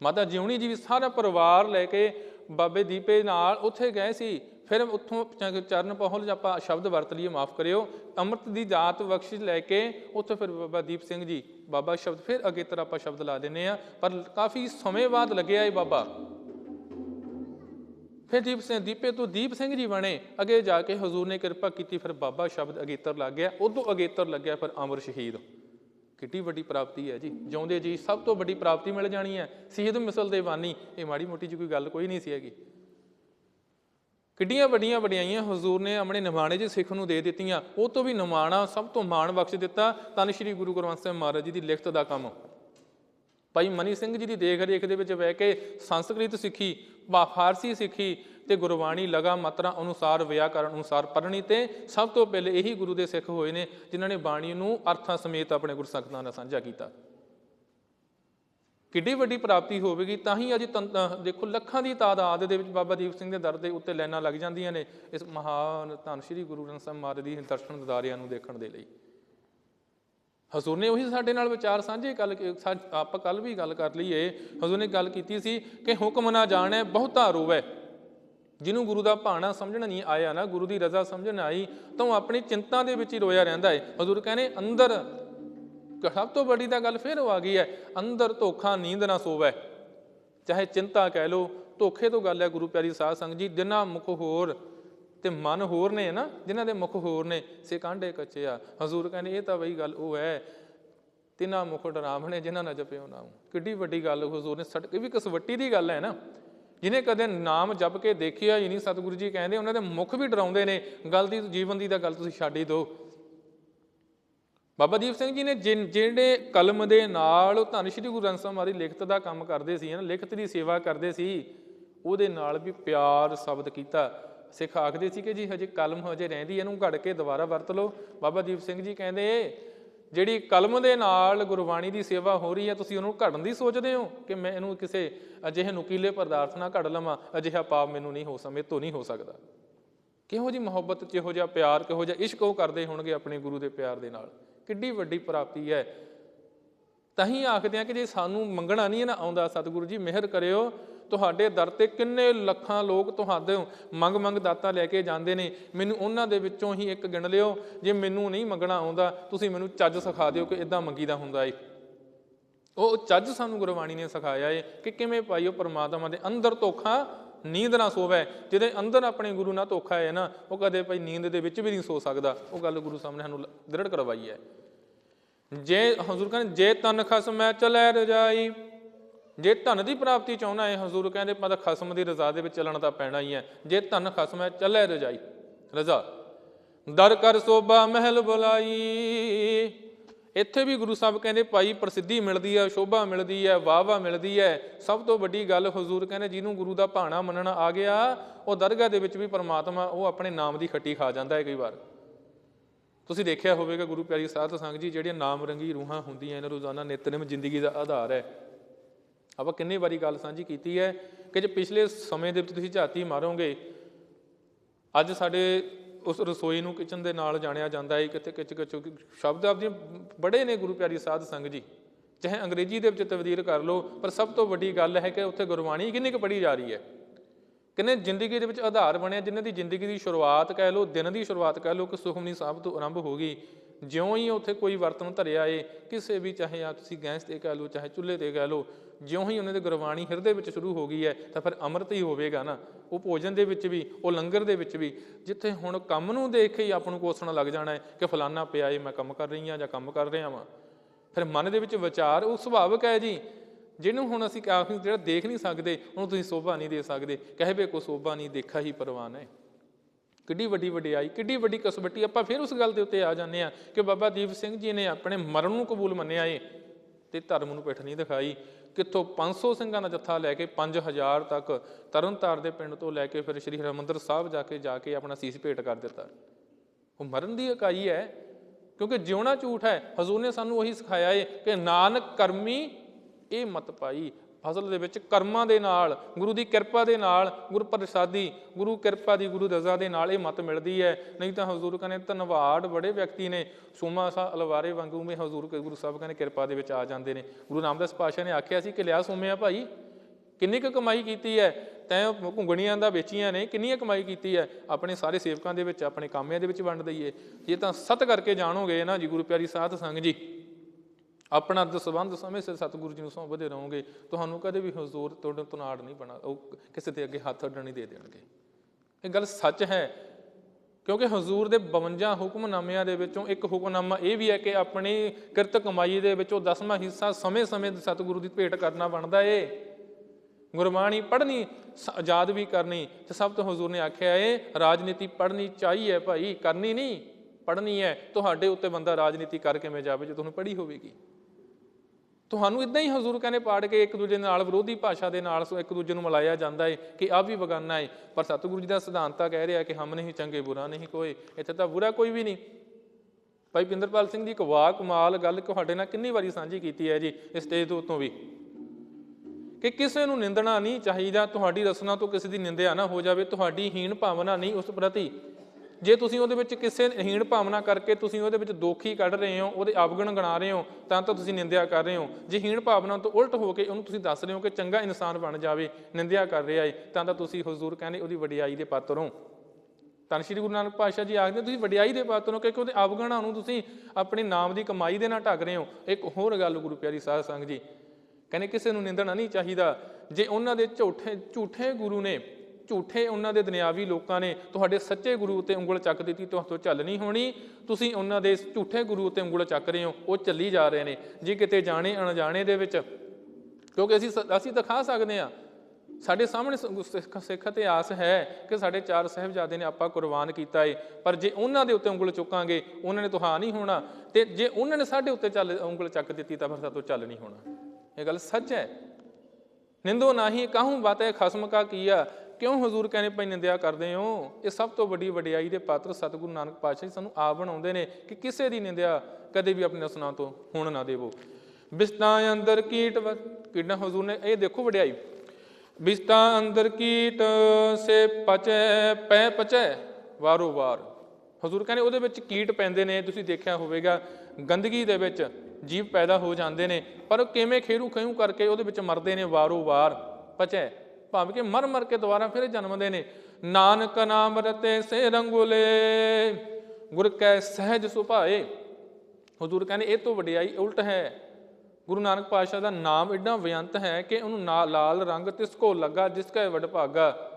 ਮਾਤਾ ਜਿਉਣੀ ਜੀ ਵੀ ਸਾਰਾ ਪਰਿਵਾਰ ਲੈ ਕੇ ਬਾਬੇ ਦੀਪੇ ਨਾਲ ਉੱਥੇ ਗਏ ਸੀ। ਫਿਰ ਉੱਥੋਂ ਚ- ਚਰਨ ਪਹੁਲ ਆਪਾਂ ਸ਼ਬਦ ਵਰਤ ਲਈਏ, ਮਾਫ ਕਰਿਓ, ਅੰਮ੍ਰਿਤ ਦੀ ਦਾਤ ਬਖਸ਼ਿਸ਼ ਲੈ ਕੇ ਉੱਥੇ ਫਿਰ ਬਾਬਾ ਦੀਪ ਸਿੰਘ ਜੀ, ਬਾਬਾ ਸ਼ਬਦ ਫਿਰ ਅਗੇਤਰ ਆਪਾਂ ਸ਼ਬਦ ਲਾ ਦਿੰਨੇ ਆ ਪਰ ਕਾਫੀ ਸਮੇਂ ਬਾਅਦ ਲੱਗਿਆ ਇਹ ਬਾਬਾ। ਫਿਰ ਦੀਪ ਸਿੰਘ, ਦੀਪੇ ਤੋਂ ਦੀਪ ਸਿੰਘ ਜੀ ਬਣੇ, ਅੱਗੇ ਜਾ ਕੇ ਹਜ਼ੂਰ ਨੇ ਕਿਰਪਾ ਕੀਤੀ, ਫਿਰ ਬਾਬਾ ਸ਼ਬਦ ਅਗੇਤਰ ਲੱਗ ਗਿਆ, ਉਦੋਂ ਅਗੇਤਰ ਲੱਗਿਆ ਫਿਰ ਅਮਰ ਸ਼ਹੀਦ। ਕਿੱਡੀ ਵੱਡੀ ਪ੍ਰਾਪਤੀ ਹੈ ਜੀ, ਜਿਉਂਦੇ ਜੀ ਸਭ ਤੋਂ ਵੱਡੀ ਪ੍ਰਾਪਤੀ ਮਿਲ ਜਾਣੀ ਹੈ। ਸ਼ਹੀਦ ਮਿਸਲ ਦੇ ਬਾਨੀ, ਇਹ ਮਾੜੀ ਮੋਟੀ ਜੀ ਕੋਈ ਗੱਲ ਕੋਈ ਨਹੀਂ ਸੀ ਹੈਗੀ। ਕਿੱਡੀਆਂ ਵੱਡੀਆਂ ਵਡਿਆਈਆਂ ਹਜ਼ੂਰ ਨੇ ਆਪਣੇ ਨਿਮਾਣੇ ਜੀ ਸਿੱਖ ਨੂੰ ਦੇ ਦਿੱਤੀਆਂ। ਉਹ ਤੋਂ ਵੀ ਨਿਮਾਣਾ, ਸਭ ਤੋਂ ਮਾਣ ਬਖਸ਼ ਦਿੱਤਾ। ਤਨ ਸ਼੍ਰੀ ਗੁਰੂ ਗ੍ਰੰਥ ਸਾਹਿਬ ਮਹਾਰਾਜ ਜੀ ਦੀ ਲਿਖਤ ਦਾ ਕੰਮ। ਭਾਈ ਮਨੀ ਸਿੰਘ ਜੀ ਦੀ ਦੇਖ ਰੇਖ ਦੇ ਵਿੱਚ ਬਹਿ ਕੇ ਸੰਸਕ੍ਰਿਤ ਸਿੱਖੀ ਫਾਰਸੀ ਸਿੱਖੀ ਤੇ ਗੁਰਬਾਣੀ ਲਗਾ ਮਾਤਰਾ ਅਨੁਸਾਰ ਵਿਆਕਰਨ ਅਨੁਸਾਰ ਪੜ੍ਹਨੀ ਤੇ ਸਭ ਤੋਂ ਪਹਿਲੇ ਇਹੀ ਗੁਰੂ ਦੇ ਸਿੱਖ ਹੋਏ ਨੇ, ਜਿਨ੍ਹਾਂ ਨੇ ਬਾਣੀ ਨੂੰ ਅਰਥਾਂ ਸਮੇਤ ਆਪਣੇ ਗੁਰਸੰਗਤਾਂ ਨਾਲ ਸਾਂਝਾ ਕੀਤਾ। ਕਿੱਡੀ ਵੱਡੀ ਪ੍ਰਾਪਤੀ ਹੋਵੇਗੀ, ਤਾਂ ਹੀ ਅੱਜ ਤਨ- ਦੇਖੋ ਲੱਖਾਂ ਦੀ ਤਾਦਾਦ ਦੇ ਵਿੱਚ ਬਾਬਾ ਦੀਪ ਸਿੰਘ ਦੇ ਦਰ ਦੇ ਉੱਤੇ ਲਾਈਨਾਂ ਲੱਗ ਜਾਂਦੀਆਂ ਨੇ, ਇਸ ਮਹਾਨ ਧੰਨ ਸ਼੍ਰੀ ਗੁਰੂ ਗ੍ਰੰਥ ਸਾਹਿਬ ਮਹਾਰਾਜ ਦੀ ਦਰਸ਼ਨ ਦਿਦਾਰਿਆਂ ਨੂੰ ਦੇਖਣ ਦੇ ਲਈ। ਹਜ਼ੂਰ ਨੇ ਉਹੀ ਸਾਡੇ ਨਾਲ ਵਿਚਾਰ ਸਾਂਝੇ ਕੱਲ ਆਪਾਂ ਕੱਲ ਵੀ ਗੱਲ ਕਰ ਲਈਏ, ਹਜ਼ੂਰ ਨੇ ਗੱਲ ਕੀਤੀ ਸੀ ਕਿ ਹੁਕਮ ਨਾ ਜਾਣੈ, ਬਹੁਤਾ ਰੋਵੈ। ਜਿਹਨੂੰ ਗੁਰੂ ਦਾ ਭਾਣਾ ਸਮਝਣ ਨਹੀਂ ਆਇਆ ਨਾ, ਗੁਰੂ ਦੀ ਰਜ਼ਾ ਸਮਝਣ ਆਈ, ਤਾਂ ਉਹ ਆਪਣੀ ਚਿੰਤਾ ਦੇ ਵਿੱਚ ਹੀ ਰੋਇਆ ਰਹਿੰਦਾ ਹੈ ਹਜ਼ੂਰ ਕਹਿੰਦੇ, ਅੰਦਰ ਸਭ ਤੋਂ ਵੱਡੀ ਤਾਂ ਗੱਲ ਫਿਰ ਉਹ ਆ ਗਈ ਹੈ, ਅੰਦਰ ਧੋਖਾ, ਨੀਂਦ ਨਾ ਸੋਵੈ। ਚਾਹੇ ਚਿੰਤਾ ਕਹਿ ਲੋ ਧੋਖੇ ਤੋਂ ਗੱਲ ਹੈ ਗੁਰੂ ਪਿਆਰੀ ਸਾਧ ਸੰਗਤ ਜੀ ਜਿਨ੍ਹਾਂ ਮੁਖ ਹੋਰ ਤੇ ਮਨ ਹੋਰ ਨੇ ਨਾ, ਜਿਨ੍ਹਾਂ ਦੇ ਮੁਖ ਹੋਰ ਨੇ, ਸੇ ਕਾਂਡੇ ਕੱਚੇ ਆ। ਹਜ਼ੂਰ ਕਹਿੰਦੇ, ਇਹ ਤਾਂ ਬਈ ਗੱਲ ਉਹ ਹੈ, ਤਿਨਾ ਮੁਖ ਡਰਾਵਣੇ ਜਿਨ੍ਹਾਂ ਨਾ ਜਪਿਓ ਨਾਮ। ਕਿੱਡੀ ਵੱਡੀ ਗੱਲ ਹਜ਼ੂਰ ਨੇ ਸਟ ਵੀ ਕਸਵੱਟੀ ਦੀ ਗੱਲ ਹੈ ਨਾ। ਜਿਹਨੇ ਕਦੇ ਨਾਮ ਜਪ ਕੇ ਦੇਖਿਆ ਹੀ ਨਹੀਂ, ਸਤਿਗੁਰੂ ਜੀ ਕਹਿੰਦੇ, ਉਹਨਾਂ ਦੇ ਮੁਖ ਵੀ ਡਰਾਉਂਦੇ ਨੇ, ਗੱਲ ਦੀ, ਜੀਵਨ ਦੀ ਤਾਂ ਗੱਲ ਤੁਸੀਂ ਛੱਡ ਹੀ ਦਿਓ। ਬਾਬਾ ਦੀਪ ਸਿੰਘ ਜੀ ਨੇ ਜਿਨ- ਜਿਹੜੇ ਕਲਮ ਦੇ ਨਾਲ ਉਹ ਧੰਨ ਸ਼੍ਰੀ ਗੁਰੂ ਗ੍ਰੰਥ ਸਾਹਿਬ ਮਹਾਰਾਜ ਲਿਖਤ ਦਾ ਕੰਮ ਕਰਦੇ ਸੀ ਨਾ ਲਿਖਤ ਦੀ ਸੇਵਾ ਕਰਦੇ ਸੀ, ਉਹਦੇ ਨਾਲ ਵੀ ਪਿਆਰ ਸ਼ਬਦ ਕੀਤਾ। ਸਿੱਖ ਆਖਦੇ ਸੀ ਕਿ ਜੀ ਹਜੇ ਕਲਮ ਹਜੇ ਰਹਿੰਦੀ, ਇਹਨੂੰ ਘੜ ਕੇ ਦੁਬਾਰਾ ਵਰਤ ਲਓ। ਬਾਬਾ ਦੀਪ ਸਿੰਘ ਜੀ ਕਹਿੰਦੇ, ਜਿਹੜੀ ਕਲਮ ਦੇ ਨਾਲ ਗੁਰਬਾਣੀ ਦੀ ਸੇਵਾ ਹੋ ਰਹੀ ਹੈ, ਤੁਸੀਂ ਉਹਨੂੰ ਘੜਨ ਦੀ ਸੋਚਦੇ ਹੋ ਕਿ ਮੈਂ ਇਹਨੂੰ ਕਿਸੇ ਅਜਿਹੇ ਨੁਕੀਲੇ ਪਦਾਰਥ ਨਾਲ ਘੜ ਲਵਾਂ, ਅਜਿਹਾ ਪਾਪ ਮੈਨੂੰ ਨਹੀਂ ਹੋ ਸਮੇਂ ਤੋਂ ਨਹੀਂ ਹੋ ਸਕਦਾ। ਕਿਹੋ ਜੀ ਮੁਹੱਬਤ, ਕਿਹੋ ਜਿਹਾ ਪਿਆਰ, ਕਿਹੋ ਜਿਹਾ ਇਸ਼ਕ ਉਹ ਕਰਦੇ ਹੋਣਗੇ ਆਪਣੇ ਗੁਰੂ ਦੇ ਪਿਆਰ ਦੇ ਨਾਲ। ਕਿੱਡੀ ਵੱਡੀ ਪ੍ਰਾਪਤੀ ਹੈ। ਤਾਂ ਹੀ ਆਖਦੇ ਆ ਕਿ ਜੇ ਸਾਨੂੰ ਮੰਗਣਾ ਨਹੀਂ ਨਾ ਆਉਂਦਾ, ਸਤਿਗੁਰੂ ਜੀ, ਮਿਹਰ ਕਰਿਓ। ਤੁਹਾਡੇ ਦਰ ਤੇ ਕਿੰਨੇ ਲੱਖਾਂ ਲੋਕ ਤੁਹਾਡੇ ਮੰਗ ਮੰਗ ਦਾਤਾ ਲੈ ਕੇ ਜਾਂਦੇ ਨੇ। ਮੈਨੂੰ ਉਹਨਾਂ ਦੇ ਵਿੱਚੋਂ ਹੀ ਇੱਕ ਗਿਣ ਲਿਓ। ਜੇ ਮੈਨੂੰ ਨਹੀਂ ਮੰਗਣਾ ਆਉਂਦਾ, ਤੁਸੀਂ ਮੈਨੂੰ ਚੱਜ ਸਿਖਾ ਦਿਓ ਕਿ ਇਦਾਂ ਮੰਗੀਦਾ ਹੁੰਦਾ ਏ। ਉਹ ਚੱਜ ਸਾਨੂੰ ਗੁਰਬਾਣੀ ਨੇ ਸਿਖਾਇਆ ਏ ਕਿ ਕਿਵੇਂ ਪਾਈਓ ਪਰਮਾਤਮਾ ਦੇ ਅੰਦਰ ਧੋਖਾ ਨੀਂਦ ਨਾ ਸੋਵੇ। ਜਿਹਦੇ ਅੰਦਰ ਆਪਣੇ ਗੁਰੂ ਨਾਲ ਧੋਖਾ ਹੈ ਨਾ, ਉਹ ਕਦੇ ਭਾਈ ਨੀਂਦ ਦੇ ਵਿੱਚ ਵੀ ਨਹੀਂ ਸੋ ਸਕਦਾ। ਉਹ ਗੱਲ ਗੁਰੂ ਸਾਹਮਣੇ ਸਾਨੂੰ ਦ੍ਰਿੜ ਕਰਵਾਈ ਹੈ। ਜੇ, ਹਜ਼ੂਰ ਕਹਿੰਦੇ, ਜੇ ਤਨ ਖਸਮੈ ਚਲੈ ਰਜਾਈ। ਜੇ ਧਨ ਦੀ ਪ੍ਰਾਪਤੀ ਚਾਹੁੰਦਾ ਹੈ, ਹਜ਼ੂਰ ਕਹਿੰਦੇ ਮਤਲਬ ਖਸਮ ਦੀ ਰਜ਼ਾ ਦੇ ਵਿੱਚ ਚੱਲਣ ਤਾਂ ਪੈਣਾ ਹੀ ਹੈ। ਜੇ ਧਨ ਖਸਮ ਹੈ, ਚਲੈ ਰਜਾਈ। ਰਜ਼ਾ। ਦਰ ਕਰ ਸੋਭਾ ਮਹਿਲ ਬੁਲਾਈ। ਇੱਥੇ ਵੀ ਗੁਰੂ ਸਾਹਿਬ ਕਹਿੰਦੇ, ਭਾਈ, ਪ੍ਰਸਿੱਧੀ ਮਿਲਦੀ ਹੈ, ਸ਼ੋਭਾ ਮਿਲਦੀ ਹੈ ਵਾਹ-ਵਾਹ ਮਿਲਦੀ ਹੈ। ਸਭ ਤੋਂ ਵੱਡੀ ਗੱਲ ਹਜ਼ੂਰ ਕਹਿੰਦੇ, ਜਿਹਨੂੰ ਗੁਰੂ ਦਾ ਭਾਣਾ ਮੰਨਣਾ ਆ ਗਿਆ, ਉਹ ਦਰਗਾਹ ਦੇ ਵਿੱਚ ਵੀ ਪਰਮਾਤਮਾ, ਉਹ ਆਪਣੇ ਨਾਮ ਦੀ ਖੱਟੀ ਖਾ ਜਾਂਦਾ ਹੈ ਕਈ ਵਾਰ। ਤੁਸੀਂ ਦੇਖਿਆ ਹੋਵੇਗਾ ਗੁਰੂ ਪਿਆਰੀ ਸਾਧ ਸੰਗਤ ਜੀ, ਜਿਹੜੀਆਂ ਨਾਮ ਰੰਗੀ ਰੂਹਾਂ ਹੁੰਦੀਆਂ ਇਹਨਾਂ ਰੋਜ਼ਾਨਾ ਨਿਤਨੇਮ ਜ਼ਿੰਦਗੀ ਦਾ ਆਧਾਰ ਹੈ। ਆਪਾਂ ਕਿੰਨੀ ਵਾਰੀ ਗੱਲ ਸਾਂਝੀ ਕੀਤੀ ਹੈ ਕਿ ਜੇ ਪਿਛਲੇ ਸਮੇਂ ਦੇ ਵਿੱਚ ਤੁਸੀਂ ਝਾਤੀ ਮਾਰੋਗੇ, ਅੱਜ ਸਾਡੇ ਉਸ ਰਸੋਈ ਨੂੰ ਕਿਚਨ ਦੇ ਨਾਲ ਜਾਣਿਆ ਜਾਂਦਾ ਹੈ ਕਿਤੇ ਕਿਚ ਕਿਚ ਸ਼ਬਦ ਆਪਦੀਆਂ ਬੜੇ ਨੇ ਗੁਰੂ ਪਿਆਰੀ ਸਾਧ ਸੰਗਤ ਜੀ। ਚਾਹੇ ਅੰਗਰੇਜ਼ੀ ਦੇ ਵਿੱਚ ਤਬਦੀਲ ਕਰ ਲਓ, ਪਰ ਸਭ ਤੋਂ ਵੱਡੀ ਗੱਲ ਹੈ ਕਿ ਉੱਥੇ ਗੁਰਬਾਣੀ ਕਿੰਨੀ ਕੁ ਪੜ੍ਹੀ ਜਾ ਰਹੀ ਹੈ। ਕਿੰਨੇ ਜ਼ਿੰਦਗੀ ਦੇ ਵਿੱਚ ਆਧਾਰ ਬਣਿਆ ਜਿਨ੍ਹਾਂ ਦੀ ਜ਼ਿੰਦਗੀ ਦੀ ਸ਼ੁਰੂਆਤ ਕਹਿ ਲਓ, ਦਿਨ ਦੀ ਸ਼ੁਰੂਆਤ ਕਹਿ ਲਓ ਕਿ ਸੁਖਮਨੀ ਸਾਹਿਬ ਤੋਂ ਆਰੰਭ ਹੋ ਗਈ। ਜਿਉਂ ਹੀ ਉੱਥੇ ਕੋਈ ਵਰਤਨ ਧਰਿਆ ਏ, ਕਿਸੇ ਵੀ ਚਾਹੇ ਆ ਤੁਸੀਂ ਗੈਸ ਤੇ ਕਹਿ ਲਓ, ਚਾਹੇ ਚੁੱਲ੍ਹੇ ਤੇ ਕਹਿ ਲਓ, ਜਿਉਂ ਹੀ ਉਹਨਾਂ ਦੇ ਗੁਰਬਾਣੀ ਹਿਰਦੇ ਵਿੱਚ ਸ਼ੁਰੂ ਹੋ ਗਈ ਹੈ, ਤਾਂ ਫਿਰ ਅੰਮ੍ਰਿਤ ਹੀ ਹੋਵੇਗਾ ਨਾ। ਉਹ ਭੋਜਨ ਦੇ ਵਿੱਚ ਵੀ, ਉਹ ਲੰਗਰ ਦੇ ਵਿੱਚ ਵੀ, ਜਿੱਥੇ ਹੁਣ ਕੰਮ ਨੂੰ ਦੇਖ ਕੇ ਹੀ ਆਪ ਨੂੰ ਕੋਸਣਾ ਲੱਗ ਜਾਣਾ ਹੈ ਕਿ ਫਲਾਨਾ ਪਿਆ ਏ, ਮੈਂ ਕੰਮ ਕਰ ਰਹੀ ਹਾਂ ਜਾਂ ਕੰਮ ਕਰ ਰਿਹਾ ਵਾਂ। ਫਿਰ ਮਨ ਦੇ ਵਿੱਚ ਵਿਚਾਰ, ਉਹ ਸੁਭਾਵਿਕ ਹੈ ਜੀ। ਜਿਹਨੂੰ ਹੁਣ ਅਸੀਂ ਕਾਫੀ ਜਿਹੜਾ ਦੇਖ ਨਹੀਂ ਸਕਦੇ, ਉਹਨੂੰ ਤੁਸੀਂ ਸੋਭਾ ਨਹੀਂ ਦੇ ਸਕਦੇ। ਕਹੇ ਵੇ ਕੋ ਸੋਭਾ ਨਹੀਂ, ਦੇਖਾ ਹੀ ਪਰਵਾਨ ਹੈ ਕਿੱਡੀ ਵੱਡੀ ਵਡਿਆਈ, ਕਿੱਡੀ ਵੱਡੀ ਕਸਬੱਟੀ ਆਪਾਂ ਫਿਰ ਉਸ ਗੱਲ ਦੇ ਉੱਤੇ ਆ ਜਾਂਦੇ ਆ ਕਿ ਬਾਬਾ ਦੀਪ ਸਿੰਘ ਜੀ ਨੇ ਆਪਣੇ ਮਰਨ ਨੂੰ ਕਬੂਲ ਮੰਨਿਆ ਏ ਤੇ ਧਰਮ ਨੂੰ ਪਿੱਠ ਨਹੀਂ ਦਿਖਾਈ। ਕਿੱਥੋਂ 500 ਸਿੰਘਾਂ ਦਾ ਜੱਥਾ ਲੈ ਕੇ 5000 ਤੱਕ ਤਰਨਤਾਰ ਦੇ ਪਿੰਡ ਤੋਂ ਲੈ ਕੇ ਫਿਰ ਸ੍ਰੀ ਹਰਿਮੰਦਰ ਸਾਹਿਬ ਜਾ ਕੇ ਜਾ ਕੇ ਆਪਣਾ ਸੀਸ ਭੇਟ ਕਰ ਦਿੱਤਾ। ਉਹ ਮਰਨ ਦੀ ਇਕਾਈ ਹੈ, ਕਿਉਂਕਿ ਜਿਉਣਾ ਝੂਠ ਹੈ। ਹਜ਼ੂਰ ਨੇ ਸਾਨੂੰ ਉਹੀ ਸਿਖਾਇਆ ਏ ਕਿ ਨਾਨਕ ਕਰਮੀ ਇਹ ਮਤ ਪਾਈ। ਫਸਲ ਦੇ ਵਿੱਚ ਕਰਮਾਂ ਦੇ ਨਾਲ, ਗੁਰੂ ਦੀ ਕਿਰਪਾ ਦੇ ਨਾਲ, ਗੁਰੂ ਪ੍ਰਸਾਦੀ, ਗੁਰੂ ਕਿਰਪਾ ਦੀ ਗੁਰੂ ਰਜ਼ਾ ਦੇ ਨਾਲ ਇਹ ਮਤ ਮਿਲਦੀ ਹੈ। ਨਹੀਂ ਤਾਂ ਹਜ਼ੂਰ ਕਹਿੰਦੇ ਧੰਨਵਾਦ, ਬੜੇ ਵਿਅਕਤੀ ਨੇ। ਸੋਮਾ ਸਾ ਅਲਵਾਰੇ ਵਾਂਗੂ ਮੇ ਹਜ਼ੂਰ ਕੇ ਗੁਰੂ ਸਾਹਿਬ ਕਹਿੰਦੇ ਕਿਰਪਾ ਦੇ ਵਿੱਚ ਆ ਜਾਂਦੇ ਨੇ। ਗੁਰੂ ਰਾਮਦਾਸ ਪਾਸ਼ਾ ਨੇ ਆਖਿਆ ਸੀ ਕਿ ਲਿਆ ਸੋਮਿਆ ਭਾਈ, ਕਿੰਨੀ ਕੁ ਕਮਾਈ ਕੀਤੀ ਹੈ? ਤੈਂ ਘੁੰਗਣੀਆਂ ਦਾ ਵੇਚੀਆਂ ਨੇ ਕਿੰਨੀ ਕਮਾਈ ਕੀਤੀ ਹੈ? ਆਪਣੇ ਸਾਰੇ ਸੇਵਕਾਂ ਦੇ ਵਿੱਚ, ਆਪਣੇ ਕਾਮਿਆਂ ਦੇ ਵਿੱਚ ਵੰਡ ਦਈਏ। ਜੇ ਤਾਂ ਸਤ ਕਰਕੇ ਜਾਣੋਗੇ ਨਾ ਜੀ, ਗੁਰੂ ਪਿਆਰੀ ਸਾਧ ਸੰਗ ਜੀ। ਆਪਣਾ ਦਸਬੰਧ ਸਮੇਂ ਸਿਰ ਸਤਿਗੁਰੂ ਜੀ ਨੂੰ ਸੌਂਪਦੇ ਰਹੋਗੇ, ਤੁਹਾਨੂੰ ਕਦੇ ਵੀ ਹਜ਼ੂਰ ਤੁਹਾਡੇ ਤੋਂ ਨਹੀਂ ਬਣਾ, ਉਹ ਕਿਸੇ ਦੇ ਅੱਗੇ ਹੱਥ ਅੱਡਣ ਨਹੀਂ ਦੇ ਦੇਣਗੇ। ਇਹ ਗੱਲ ਸੱਚ ਹੈ, ਕਿਉਂਕਿ ਹਜ਼ੂਰ ਦੇ 52 ਹੁਕਮਨਾਮਿਆਂ ਦੇ ਵਿੱਚੋਂ ਇੱਕ ਹੁਕਮਨਾਮਾ ਇਹ ਵੀ ਹੈ ਕਿ ਆਪਣੀ ਕਿਰਤ ਕਮਾਈ ਦੇ ਵਿੱਚੋਂ ਦਸਵਾਂ ਹਿੱਸਾ ਸਮੇਂ-ਸਮੇਂ ਸਤਿਗੁਰੂ ਦੀ ਭੇਟ ਕਰਨਾ ਬਣਦਾ ਏ। ਗੁਰਬਾਣੀ ਪੜ੍ਹਨੀ, ਸ- ਆਜ਼ਾਦ ਵੀ ਕਰਨੀ, ਤੇ ਸਭ ਤੋਂ ਹਜ਼ੂਰ ਨੇ ਆਖਿਆ ਏ, ਰਾਜਨੀਤੀ ਪੜ੍ਹਨੀ ਚਾਹੀਏ ਭਾਈ, ਕਰਨੀ ਨਹੀਂ, ਪੜ੍ਹਨੀ ਹੈ, ਤੁਹਾਡੇ ਉੱਤੇ ਬੰਦਾ ਰਾਜਨੀਤੀ ਕਰ ਕਿਵੇਂ ਜਾਵੇ ਜੇ ਤੁਹਾਨੂੰ ਪੜ੍ਹੀ ਹੋਵੇਗੀ। ਤੁਹਾਨੂੰ ਇਦਾਂ ਹੀ ਹਜ਼ੂਰ ਕਹਿੰਦੇ ਪਾੜ ਕੇ ਇੱਕ ਦੂਜੇ ਨਾਲ ਵਿਰੋਧੀ ਭਾਸ਼ਾ ਦੇ ਨਾਲ ਸੋ ਇੱਕ ਦੂਜੇ ਨੂੰ ਮਿਲਾਇਆ ਜਾਂਦਾ ਹੈ ਕਿ ਆ ਵੀ ਬਗਾਨਾ ਹੈ ਪਰ ਸਤਿਗੁਰੂ ਜੀ ਦਾ ਸਿਧਾਂਤ ਤਾਂ ਕਹਿ ਰਿਹਾ ਕਿ ਹਮ ਨਹੀਂ ਚੰਗੇ, ਬੁਰਾ ਨਹੀਂ ਕੋਈ। ਇੱਥੇ ਤਾਂ ਬੁਰਾ ਕੋਈ ਵੀ ਨਹੀਂ। ਭਾਈ ਪਿੰਦਰਪਾਲ ਸਿੰਘ ਜੀ, ਇੱਕ ਵਾਹ ਕਮਾਲ ਗੱਲ ਤੁਹਾਡੇ ਨਾਲ ਕਿੰਨੀ ਵਾਰੀ ਸਾਂਝੀ ਕੀਤੀ ਹੈ ਜੀ ਸਟੇਜ ਤੋਂ ਉੱਤੋਂ ਵੀ? ਕਿ ਕਿਸੇ ਨੂੰ ਨਿੰਦਣਾ ਨਹੀਂ ਚਾਹੀਦਾ, ਤੁਹਾਡੀ ਰਸਨਾ ਤੋਂ ਕਿਸੇ ਦੀ ਨਿੰਦਿਆ ਨਾ ਹੋ ਜਾਵੇ, ਤੁਹਾਡੀ ਹੀਣ ਭਾਵਨਾ ਨਹੀਂ ਉਸ ਪ੍ਰਤੀ। ਜੇ ਤੁਸੀਂ ਉਹਦੇ ਵਿੱਚ ਕਿਸੇ ਹੀਣ ਭਾਵਨਾ ਕਰਕੇ ਤੁਸੀਂ ਉਹਦੇ ਵਿੱਚ ਦੋਖੀ ਕੱਢ ਰਹੇ ਹੋ, ਉਹਦੇ ਅਵਗਣ ਗਣਾ ਰਹੇ ਹੋ, ਤਾਂ ਤਾਂ ਤੁਸੀਂ ਨਿੰਦਿਆ ਕਰ ਰਹੇ ਹੋ। ਜੇ ਹੀਣ ਭਾਵਨਾ ਤੋਂ ਉਲਟ ਹੋ ਕੇ ਉਹਨੂੰ ਤੁਸੀਂ ਦੱਸ ਰਹੇ ਹੋ ਕਿ ਚੰਗਾ ਇਨਸਾਨ ਬਣ ਜਾਵੇ, ਨਿੰਦਿਆ ਕਰ ਰਿਹਾ ਏ, ਤਾਂ ਤਾਂ ਤੁਸੀਂ ਹਜ਼ੂਰ ਕਹਿੰਦੇ ਉਹਦੀ ਵਡਿਆਈ ਦੇ ਪਾਤਰ ਹੋ। ਤਾਂ ਸ਼੍ਰੀ ਗੁਰੂ ਨਾਨਕ ਪਾਤਸ਼ਾਹ ਜੀ ਆਖਦੇ ਤੁਸੀਂ ਵਡਿਆਈ ਦੇ ਪਾਤਰ ਹੋ ਕਿਉਂਕਿ ਉਹਦੇ ਅਵਗਣਾ ਨੂੰ ਤੁਸੀਂ ਆਪਣੇ ਨਾਮ ਦੀ ਕਮਾਈ ਦੇ ਨਾਲ ਢੱਕ ਰਹੇ ਹੋ। ਇੱਕ ਹੋਰ ਗੱਲ ਗੁਰੂ ਪਿਆਰੀ ਸਾਧ ਸੰਗਤ ਜੀ, ਕਹਿੰਦੇ ਕਿਸੇ ਨੂੰ ਨਿੰਦਣਾ ਨਹੀਂ ਚਾਹੀਦਾ। ਜੇ ਉਹਨਾਂ ਦੇ ਝੂਠੇ ਝੂਠੇ ਗੁਰੂ ਨੇ ਝੂਠੇ ਉਹਨਾਂ ਦੇ ਦੁਨਿਆਵੀ ਲੋਕਾਂ ਨੇ ਤੁਹਾਡੇ ਸੱਚੇ ਗੁਰੂ ਉੱਤੇ ਉਂਗਲ ਚੱਕ ਦਿੱਤੀ ਤੁਹਾਤੋਂ ਚੱਲ ਨਹੀਂ ਹੋਣੀ। ਤੁਸੀਂ ਉਹਨਾਂ ਦੇ ਝੂਠੇ ਗੁਰੂ ਉੱਤੇ ਉਂਗਲ ਚੱਕ ਰਹੇ ਹੋ, ਉਹ ਚੱਲੀ ਜਾ ਰਹੇ ਨੇ। ਜੇ ਕਿਤੇ ਜਾਣੇ ਅਣਜਾਣੇ ਦੇ ਵਿੱਚ, ਕਿਉਂਕਿ ਅਸੀਂ ਸ- ਅਸੀਂ ਦਿਖਾ ਸਕਦੇ ਹਾਂ। ਸਾਡੇ ਸਾਹਮਣੇ ਸਿੱਖ ਇਤਿਹਾਸ ਹੈ ਕਿ ਸਾਡੇ ਚਾਰ ਸਾਹਿਬਜ਼ਾਦੇ ਨੇ ਆਪਾਂ ਕੁਰਬਾਨ ਕੀਤਾ ਏ। ਪਰ ਜੇ ਉਹਨਾਂ ਦੇ ਉੱਤੇ ਉਂਗਲ ਚੁੱਕਾਂਗੇ, ਉਹਨਾਂ ਨੇ ਤੁਹਾ ਨਹੀਂ ਹੋਣਾ। ਤੇ ਜੇ ਉਹਨਾਂ ਨੇ ਸਾਡੇ ਉੱਤੇ ਚੱਲ, ਉਂਗਲ ਚੱਕ ਦਿੱਤੀ ਤਾਂ ਫਿਰ ਸਾਤੋਂ ਚੱਲ ਨਹੀਂ ਹੋਣਾ। ਇਹ ਗੱਲ ਸੱਚ ਹੈ। ਨਿੰਦੋ ਨਾਹੀ ਕਾਹੂ ਬਾਤੈ ਖਸਮ ਕਾ ਕੀਆ। ਕਿਉਂ ਹਜ਼ੂਰ ਕਹਿੰਦੇ ਪਈ ਨਿੰਦਿਆ ਕਰਦੇ ਹੋ? ਇਹ ਸਭ ਤੋਂ ਵੱਡੀ ਵਡਿਆਈ ਦੇ ਪਾਤਰ ਸਤਿਗੁਰੂ ਨਾਨਕ ਪਾਤਸ਼ਾਹ ਜੀ ਸਾਨੂੰ ਆਪ ਬਣਾਉਂਦੇ ਨੇ ਕਿ ਕਿਸੇ ਦੀ ਨਿੰਦਿਆ ਕਦੇ ਵੀ ਆਪਣੇ ਰਸਨਾ ਤੋਂ ਹੋਣ ਨਾ ਦੇਵੋ। ਬਿਸਤਾਂ ਅੰਦਰ ਕੀਟ ਕਿੰਨਾ ਹਜ਼ੂਰ ਨੇ, ਇਹ ਦੇਖੋ ਵਡਿਆਈ। ਬਿਸਤਾਂ ਅੰਦਰ ਕੀਟ ਸੇ ਪਚੈ, ਪੈ ਪਚੈ, ਵਾਰੋ ਵਾਰ। ਹਜ਼ੂਰ ਕਹਿੰਦੇ ਉਹਦੇ ਵਿੱਚ ਕੀਟ ਪੈਂਦੇ ਨੇ, ਤੁਸੀਂ ਦੇਖਿਆ ਹੋਵੇਗਾ, ਗੰਦਗੀ ਦੇ ਵਿੱਚ ਜੀਵ ਪੈਦਾ ਹੋ ਜਾਂਦੇ ਨੇ, ਪਰ ਉਹ ਕਿਵੇਂ ਖੇਰੂ ਖੇਰੂ ਕਰਕੇ ਉਹਦੇ ਵਿੱਚ ਮਰਦੇ ਨੇ, ਵਾਰੋ ਵਾਰ, ਪਚੈ। ਭਾਵ ਕਿ ਮਰ ਮਰ ਕੇ ਦੁਬਾਰਾ ਫਿਰ ਜਨਮਦੇ ਨੇ। ਨਾਨਕ ਨਾਮ ਰਤੇ ਸੇ ਰੰਗੁਲੇ। ਗੁਰ ਕੈ ਸਹਿਜ ਸੁਭਾਏ। ਹਜ਼ੂਰ ਕਹਿੰਦੇ, ਇਹ ਤੋਂ ਵਡਿਆਈ ਉਲਟ ਹੈ। ਗੁਰੂ ਨਾਨਕ ਪਾਤਸ਼ਾਹ ਦਾ ਨਾਮ ਐਡਾ ਬੇਅੰਤ ਹੈ ਕਿ ਉਹਨੂੰ ਨਾ ਲਾਲ ਰੰਗ ਤਿਸ ਕੋ ਲੱਗਾ, ਜਿਸ ਕੈ ਵਡ ਭਾਗਾ।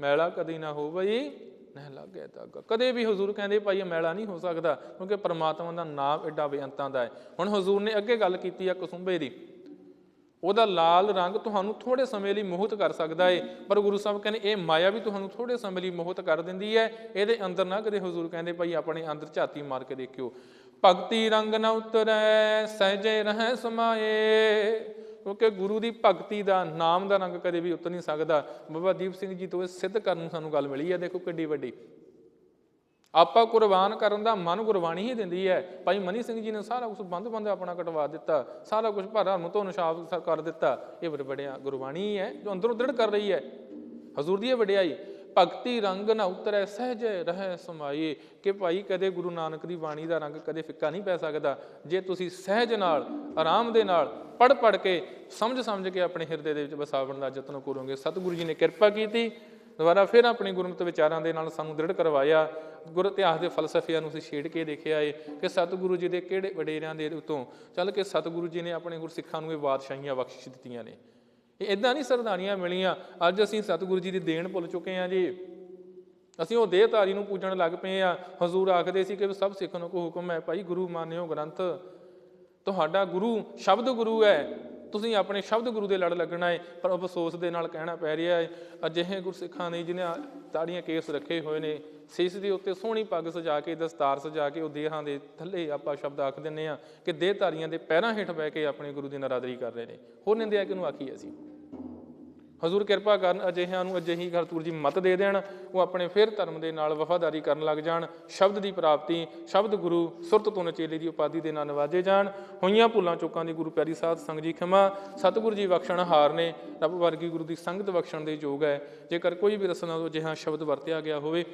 ਮੈਲਾ ਕਦੀ ਨਾ ਹੋ ਬਈ ਨਹਿ ਲੱਗਿਆ ਤਾਗਾ ਕਦੇ ਵੀ ਹਜ਼ੂਰ ਕਹਿੰਦੇ, ਭਾਈ, ਇਹ ਮੈਲਾ ਨਹੀਂ ਹੋ ਸਕਦਾ, ਕਿਉਂਕਿ ਪਰਮਾਤਮਾ ਦਾ ਨਾਮ ਐਡਾ ਬੇਅੰਤਾਂ ਦਾ ਹੈ। ਹੁਣ ਹਜ਼ੂਰ ਨੇ ਅੱਗੇ ਗੱਲ ਕੀਤੀ ਆ ਕਸੁੰਬੇ ਦੀ। ਉਹਦਾ ਲਾਲ ਰੰਗ ਤੁਹਾਨੂੰ ਥੋੜੇ ਸਮੇਂ ਲਈ ਮੋਹਿਤ ਕਰ ਸਕਦਾ ਏ। ਪਰ ਗੁਰੂ ਸਾਹਿਬ ਕਹਿੰਦੇ, ਇਹ ਮਾਇਆ ਵੀ ਤੁਹਾਨੂੰ ਥੋੜੇ ਸਮੇਂ ਲਈ ਮੋਹਿਤ ਕਰ ਦਿੰਦੀ ਹੈ ਇਹਦੇ ਅੰਦਰ ਨਾ ਕਦੇ ਹਜ਼ੂਰ ਕਹਿੰਦੇ ਭਾਈ, ਆਪਣੇ ਅੰਦਰ ਝਾਤੀ ਮਾਰ ਕੇ ਦੇਖਿਓ। ਭਗਤੀ ਰੰਗ ਨਾ ਉਤਰੈ, ਸਹਜੇ ਰਹਿ ਸਮਾਏ। ਕਿਉਂਕਿ ਗੁਰੂ ਦੀ ਭਗਤੀ ਦਾ, ਨਾਮ ਦਾ ਰੰਗ ਕਦੇ ਵੀ ਉਤਰ ਨਹੀਂ ਸਕਦਾ। ਬਾਬਾ ਦੀਪ ਸਿੰਘ ਜੀ ਤੋਂ ਇਹ ਸਿੱਧ ਕਰਨ ਨੂੰ ਸਾਨੂੰ ਗੱਲ ਮਿਲੀ ਹੈ ਦੇਖੋ ਕਿੱਡੀ ਵੱਡੀ। ਆਪਾਂ ਕੁਰਬਾਨ ਕਰਨ ਦਾ ਮਨ ਗੁਰਬਾਣੀ ਹੀ ਦਿੰਦੀ ਹੈ। ਭਾਈ ਮਨੀ ਸਿੰਘ ਜੀ ਨੇ ਸਾਰਾ ਕੁਝ ਬੰਦ ਬੰਦ ਆਪਣਾ ਕਟਵਾ ਦਿੱਤਾ। ਸਾਰਾ ਕੁਝ ਭਰਮ ਤੋਂ ਨਿਸ਼ਾਬ ਕਰ ਦਿੱਤਾ। ਇਹ ਬੜੇ ਬੜਿਆ ਗੁਰਬਾਣੀ ਹੈ, ਜੋ ਅੰਦਰੋਂ ਦ੍ਰਿੜ ਕਰ ਰਹੀ ਹੈ। ਹਜ਼ੂਰ ਦੀ ਇਹ ਵਡਿਆਈ, ਭਗਤੀ ਰੰਗ ਨਾ ਉਤਰੈ, ਸਹਜ ਰਹਿ ਸਮਾਈ ਕਿ ਭਾਈ ਕਦੇ ਗੁਰੂ ਨਾਨਕ ਦੀ ਬਾਣੀ ਦਾ ਰੰਗ ਕਦੇ ਫਿੱਕਾ ਨਹੀਂ ਪੈ ਸਕਦਾ। ਜੇ ਤੁਸੀਂ ਸਹਿਜ ਨਾਲ, ਆਰਾਮ ਦੇ ਨਾਲ ਪੜ ਪੜ ਕੇ ਸਮਝ ਸਮਝ ਕੇ ਆਪਣੇ ਹਿਰਦੇ ਦੇ ਵਿੱਚ ਵਸਾਵਣ ਦਾ ਯਤਨ ਕਰੋਗੇ, ਸਤਿਗੁਰੂ ਜੀ ਨੇ ਕਿਰਪਾ ਕੀਤੀ। ਦੁਬਾਰਾ ਫਿਰ ਆਪਣੀ ਗੁਰਮਤਿ ਵਿਚਾਰਾਂ ਦੇ ਨਾਲ ਸਾਨੂੰ ਦ੍ਰਿੜ ਕਰਵਾਇਆ, ਗੁਰ ਇਤਿਹਾਸ ਦੇ ਫਲਸਫਿਆਂ ਨੂੰ ਅਸੀਂ ਛੇੜ ਕੇ ਦੇਖਿਆ ਏ ਕਿ ਸਤਿਗੁਰੂ ਜੀ ਦੇ ਕਿਹੜੇ ਵਡੇਰਿਆਂ ਦੇ ਉਤੋਂ ਚੱਲ ਕੇ ਸਤਿਗੁਰੂ ਜੀ ਨੇ ਆਪਣੇ ਗੁਰਸਿੱਖਾਂ ਨੂੰ ਇਹ ਬਾਦਸ਼ਾਹੀਆਂ ਬਖਸ਼ਿਸ਼ ਦਿੱਤੀਆਂ ਨੇ। ਇਹ ਇਦਾਂ ਨਹੀਂ ਸਰਦਾਨੀਆਂ ਮਿਲੀਆਂ, ਅੱਜ ਅਸੀਂ ਸਤਿਗੁਰੂ ਜੀ ਦੀ ਦੇਣ ਭੁੱਲ ਚੁੱਕੇ ਹਾਂ ਜੀ। ਅਸੀਂ ਉਹ ਦੇਹਧਾਰੀ ਨੂੰ ਪੂਜਣ ਲੱਗ ਪਏ ਆ ਹਜ਼ੂਰ ਆਖਦੇ ਸੀ ਕਿ ਸਭ ਸਿੱਖ ਨੂੰ ਕੋ ਹੁਕਮ ਹੈ, ਭਾਈ ਗੁਰੂ ਮਾਨਿਓ ਗ੍ਰੰਥ। ਤੁਹਾਡਾ ਗੁਰੂ ਸ਼ਬਦ ਗੁਰੂ ਹੈ। ਤੁਸੀਂ ਆਪਣੇ ਸ਼ਬਦ ਗੁਰੂ ਦੇ ਲੜ ਲੱਗਣਾ ਹੈ ਪਰ ਅਫਸੋਸ ਦੇ ਨਾਲ ਕਹਿਣਾ ਪੈ ਰਿਹਾ ਹੈ ਅਜਿਹੇ ਗੁਰਸਿੱਖਾਂ ਨੇ ਜਿਨ੍ਹਾਂ ਦਾੜੀਆਂ ਕੇਸ ਰੱਖੇ ਹੋਏ ਨੇ, ਸੀਸ ਦੇ ਉੱਤੇ ਸੋਹਣੀ ਪੱਗ ਸਜਾ ਕੇ, ਦਸਤਾਰ ਸਜਾ ਕੇ, ਉਹ ਦੇਹਾਂ ਦੇ ਥੱਲੇ ਆਪਾਂ ਸ਼ਬਦ ਆਖ ਦਿੰਨੇ ਆ ਕਿ ਦੇਹਧਾਰੀਆਂ ਦੇ ਪੈਰਾਂ ਹੇਠ ਬਹਿ ਕੇ ਆਪਣੇ ਗੁਰੂ ਦੀ ਨਰਾਦਰੀ ਕਰ ਰਹੇ ਨੇ। ਹੋਰ ਨਿੰਦਿਆ ਕਿਹਨੂੰ ਆਖੀ ਅਸੀਂ? ਹਜ਼ੂਰ ਕਿਰਪਾ ਕਰਨ ਅਜਿਹਿਆਂ ਨੂੰ ਅਜਿਹੀ ਕਰਤੂਰ ਜੀ ਮਤ ਦੇ ਦੇਣ, ਉਹ ਆਪਣੇ ਫਿਰ ਧਰਮ ਦੇ ਨਾਲ ਵਫਾਦਾਰੀ ਕਰਨ ਲੱਗ ਜਾਣ, ਸ਼ਬਦ ਦੀ ਪ੍ਰਾਪਤੀ, ਸ਼ਬਦ ਗੁਰੂ, ਸੁਰਤ ਤੋਂ ਨਚੇਲੇ ਦੀ ਉਪਾਧੀ ਦੇ ਨਾਲ ਨਵਾਜੇ ਜਾਣ, ਹੋਈਆਂ ਭੁੱਲਾਂ ਚੁੱਕਾਂ ਦੀ ਗੁਰੂ ਪਿਆਰੀ ਸਾਧ ਸੰਗ ਜੀ ਖਿਮਾ, ਸਤਿਗੁਰੂ ਜੀ ਬਖਸ਼ਣ ਹਾਰ ਨੇ, ਰੱਬ ਵਰਗੀ ਗੁਰੂ ਦੀ ਸੰਗਤ ਬਖਸ਼ਣ ਦੇ ਯੋਗ ਹੈ, ਜੇਕਰ ਕੋਈ ਵੀ ਰਸਨਾ ਤੋਂ ਅਜਿਹਾ ਸ਼ਬਦ ਵਰਤਿਆ ਗਿਆ ਹੋਵੇ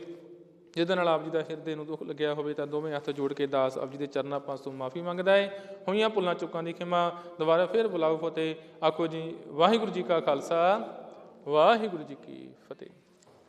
ਜਿਹਦੇ ਨਾਲ ਆਪ ਜੀ ਦਾ ਹਿਰਦੇ ਨੂੰ ਦੁੱਖ ਲੱਗਿਆ ਹੋਵੇ ਤਾਂ ਦੋਵੇਂ ਹੱਥ ਜੋੜ ਕੇ ਦਾਸ ਆਪ ਜੀ ਦੇ ਚਰਨਾਂ ਪਾਸੋਂ ਮਾਫੀ ਮੰਗਦਾ ਹੈ। ਹੋਈਆਂ ਭੁੱਲਾਂ ਚੁੱਕਾਂ ਦੀ ਖਿਮਾ, ਦੁਬਾਰਾ ਫਿਰ ਬੁਲਾਓ ਫਤਿਹ। ਆਖੋ ਜੀ, ਵਾਹਿਗੁਰੂ ਜੀ ਕਾ ਖਾਲਸਾ, ਵਾਹਿਗੁਰੂ ਜੀ ਕੀ ਫਤਿਹ।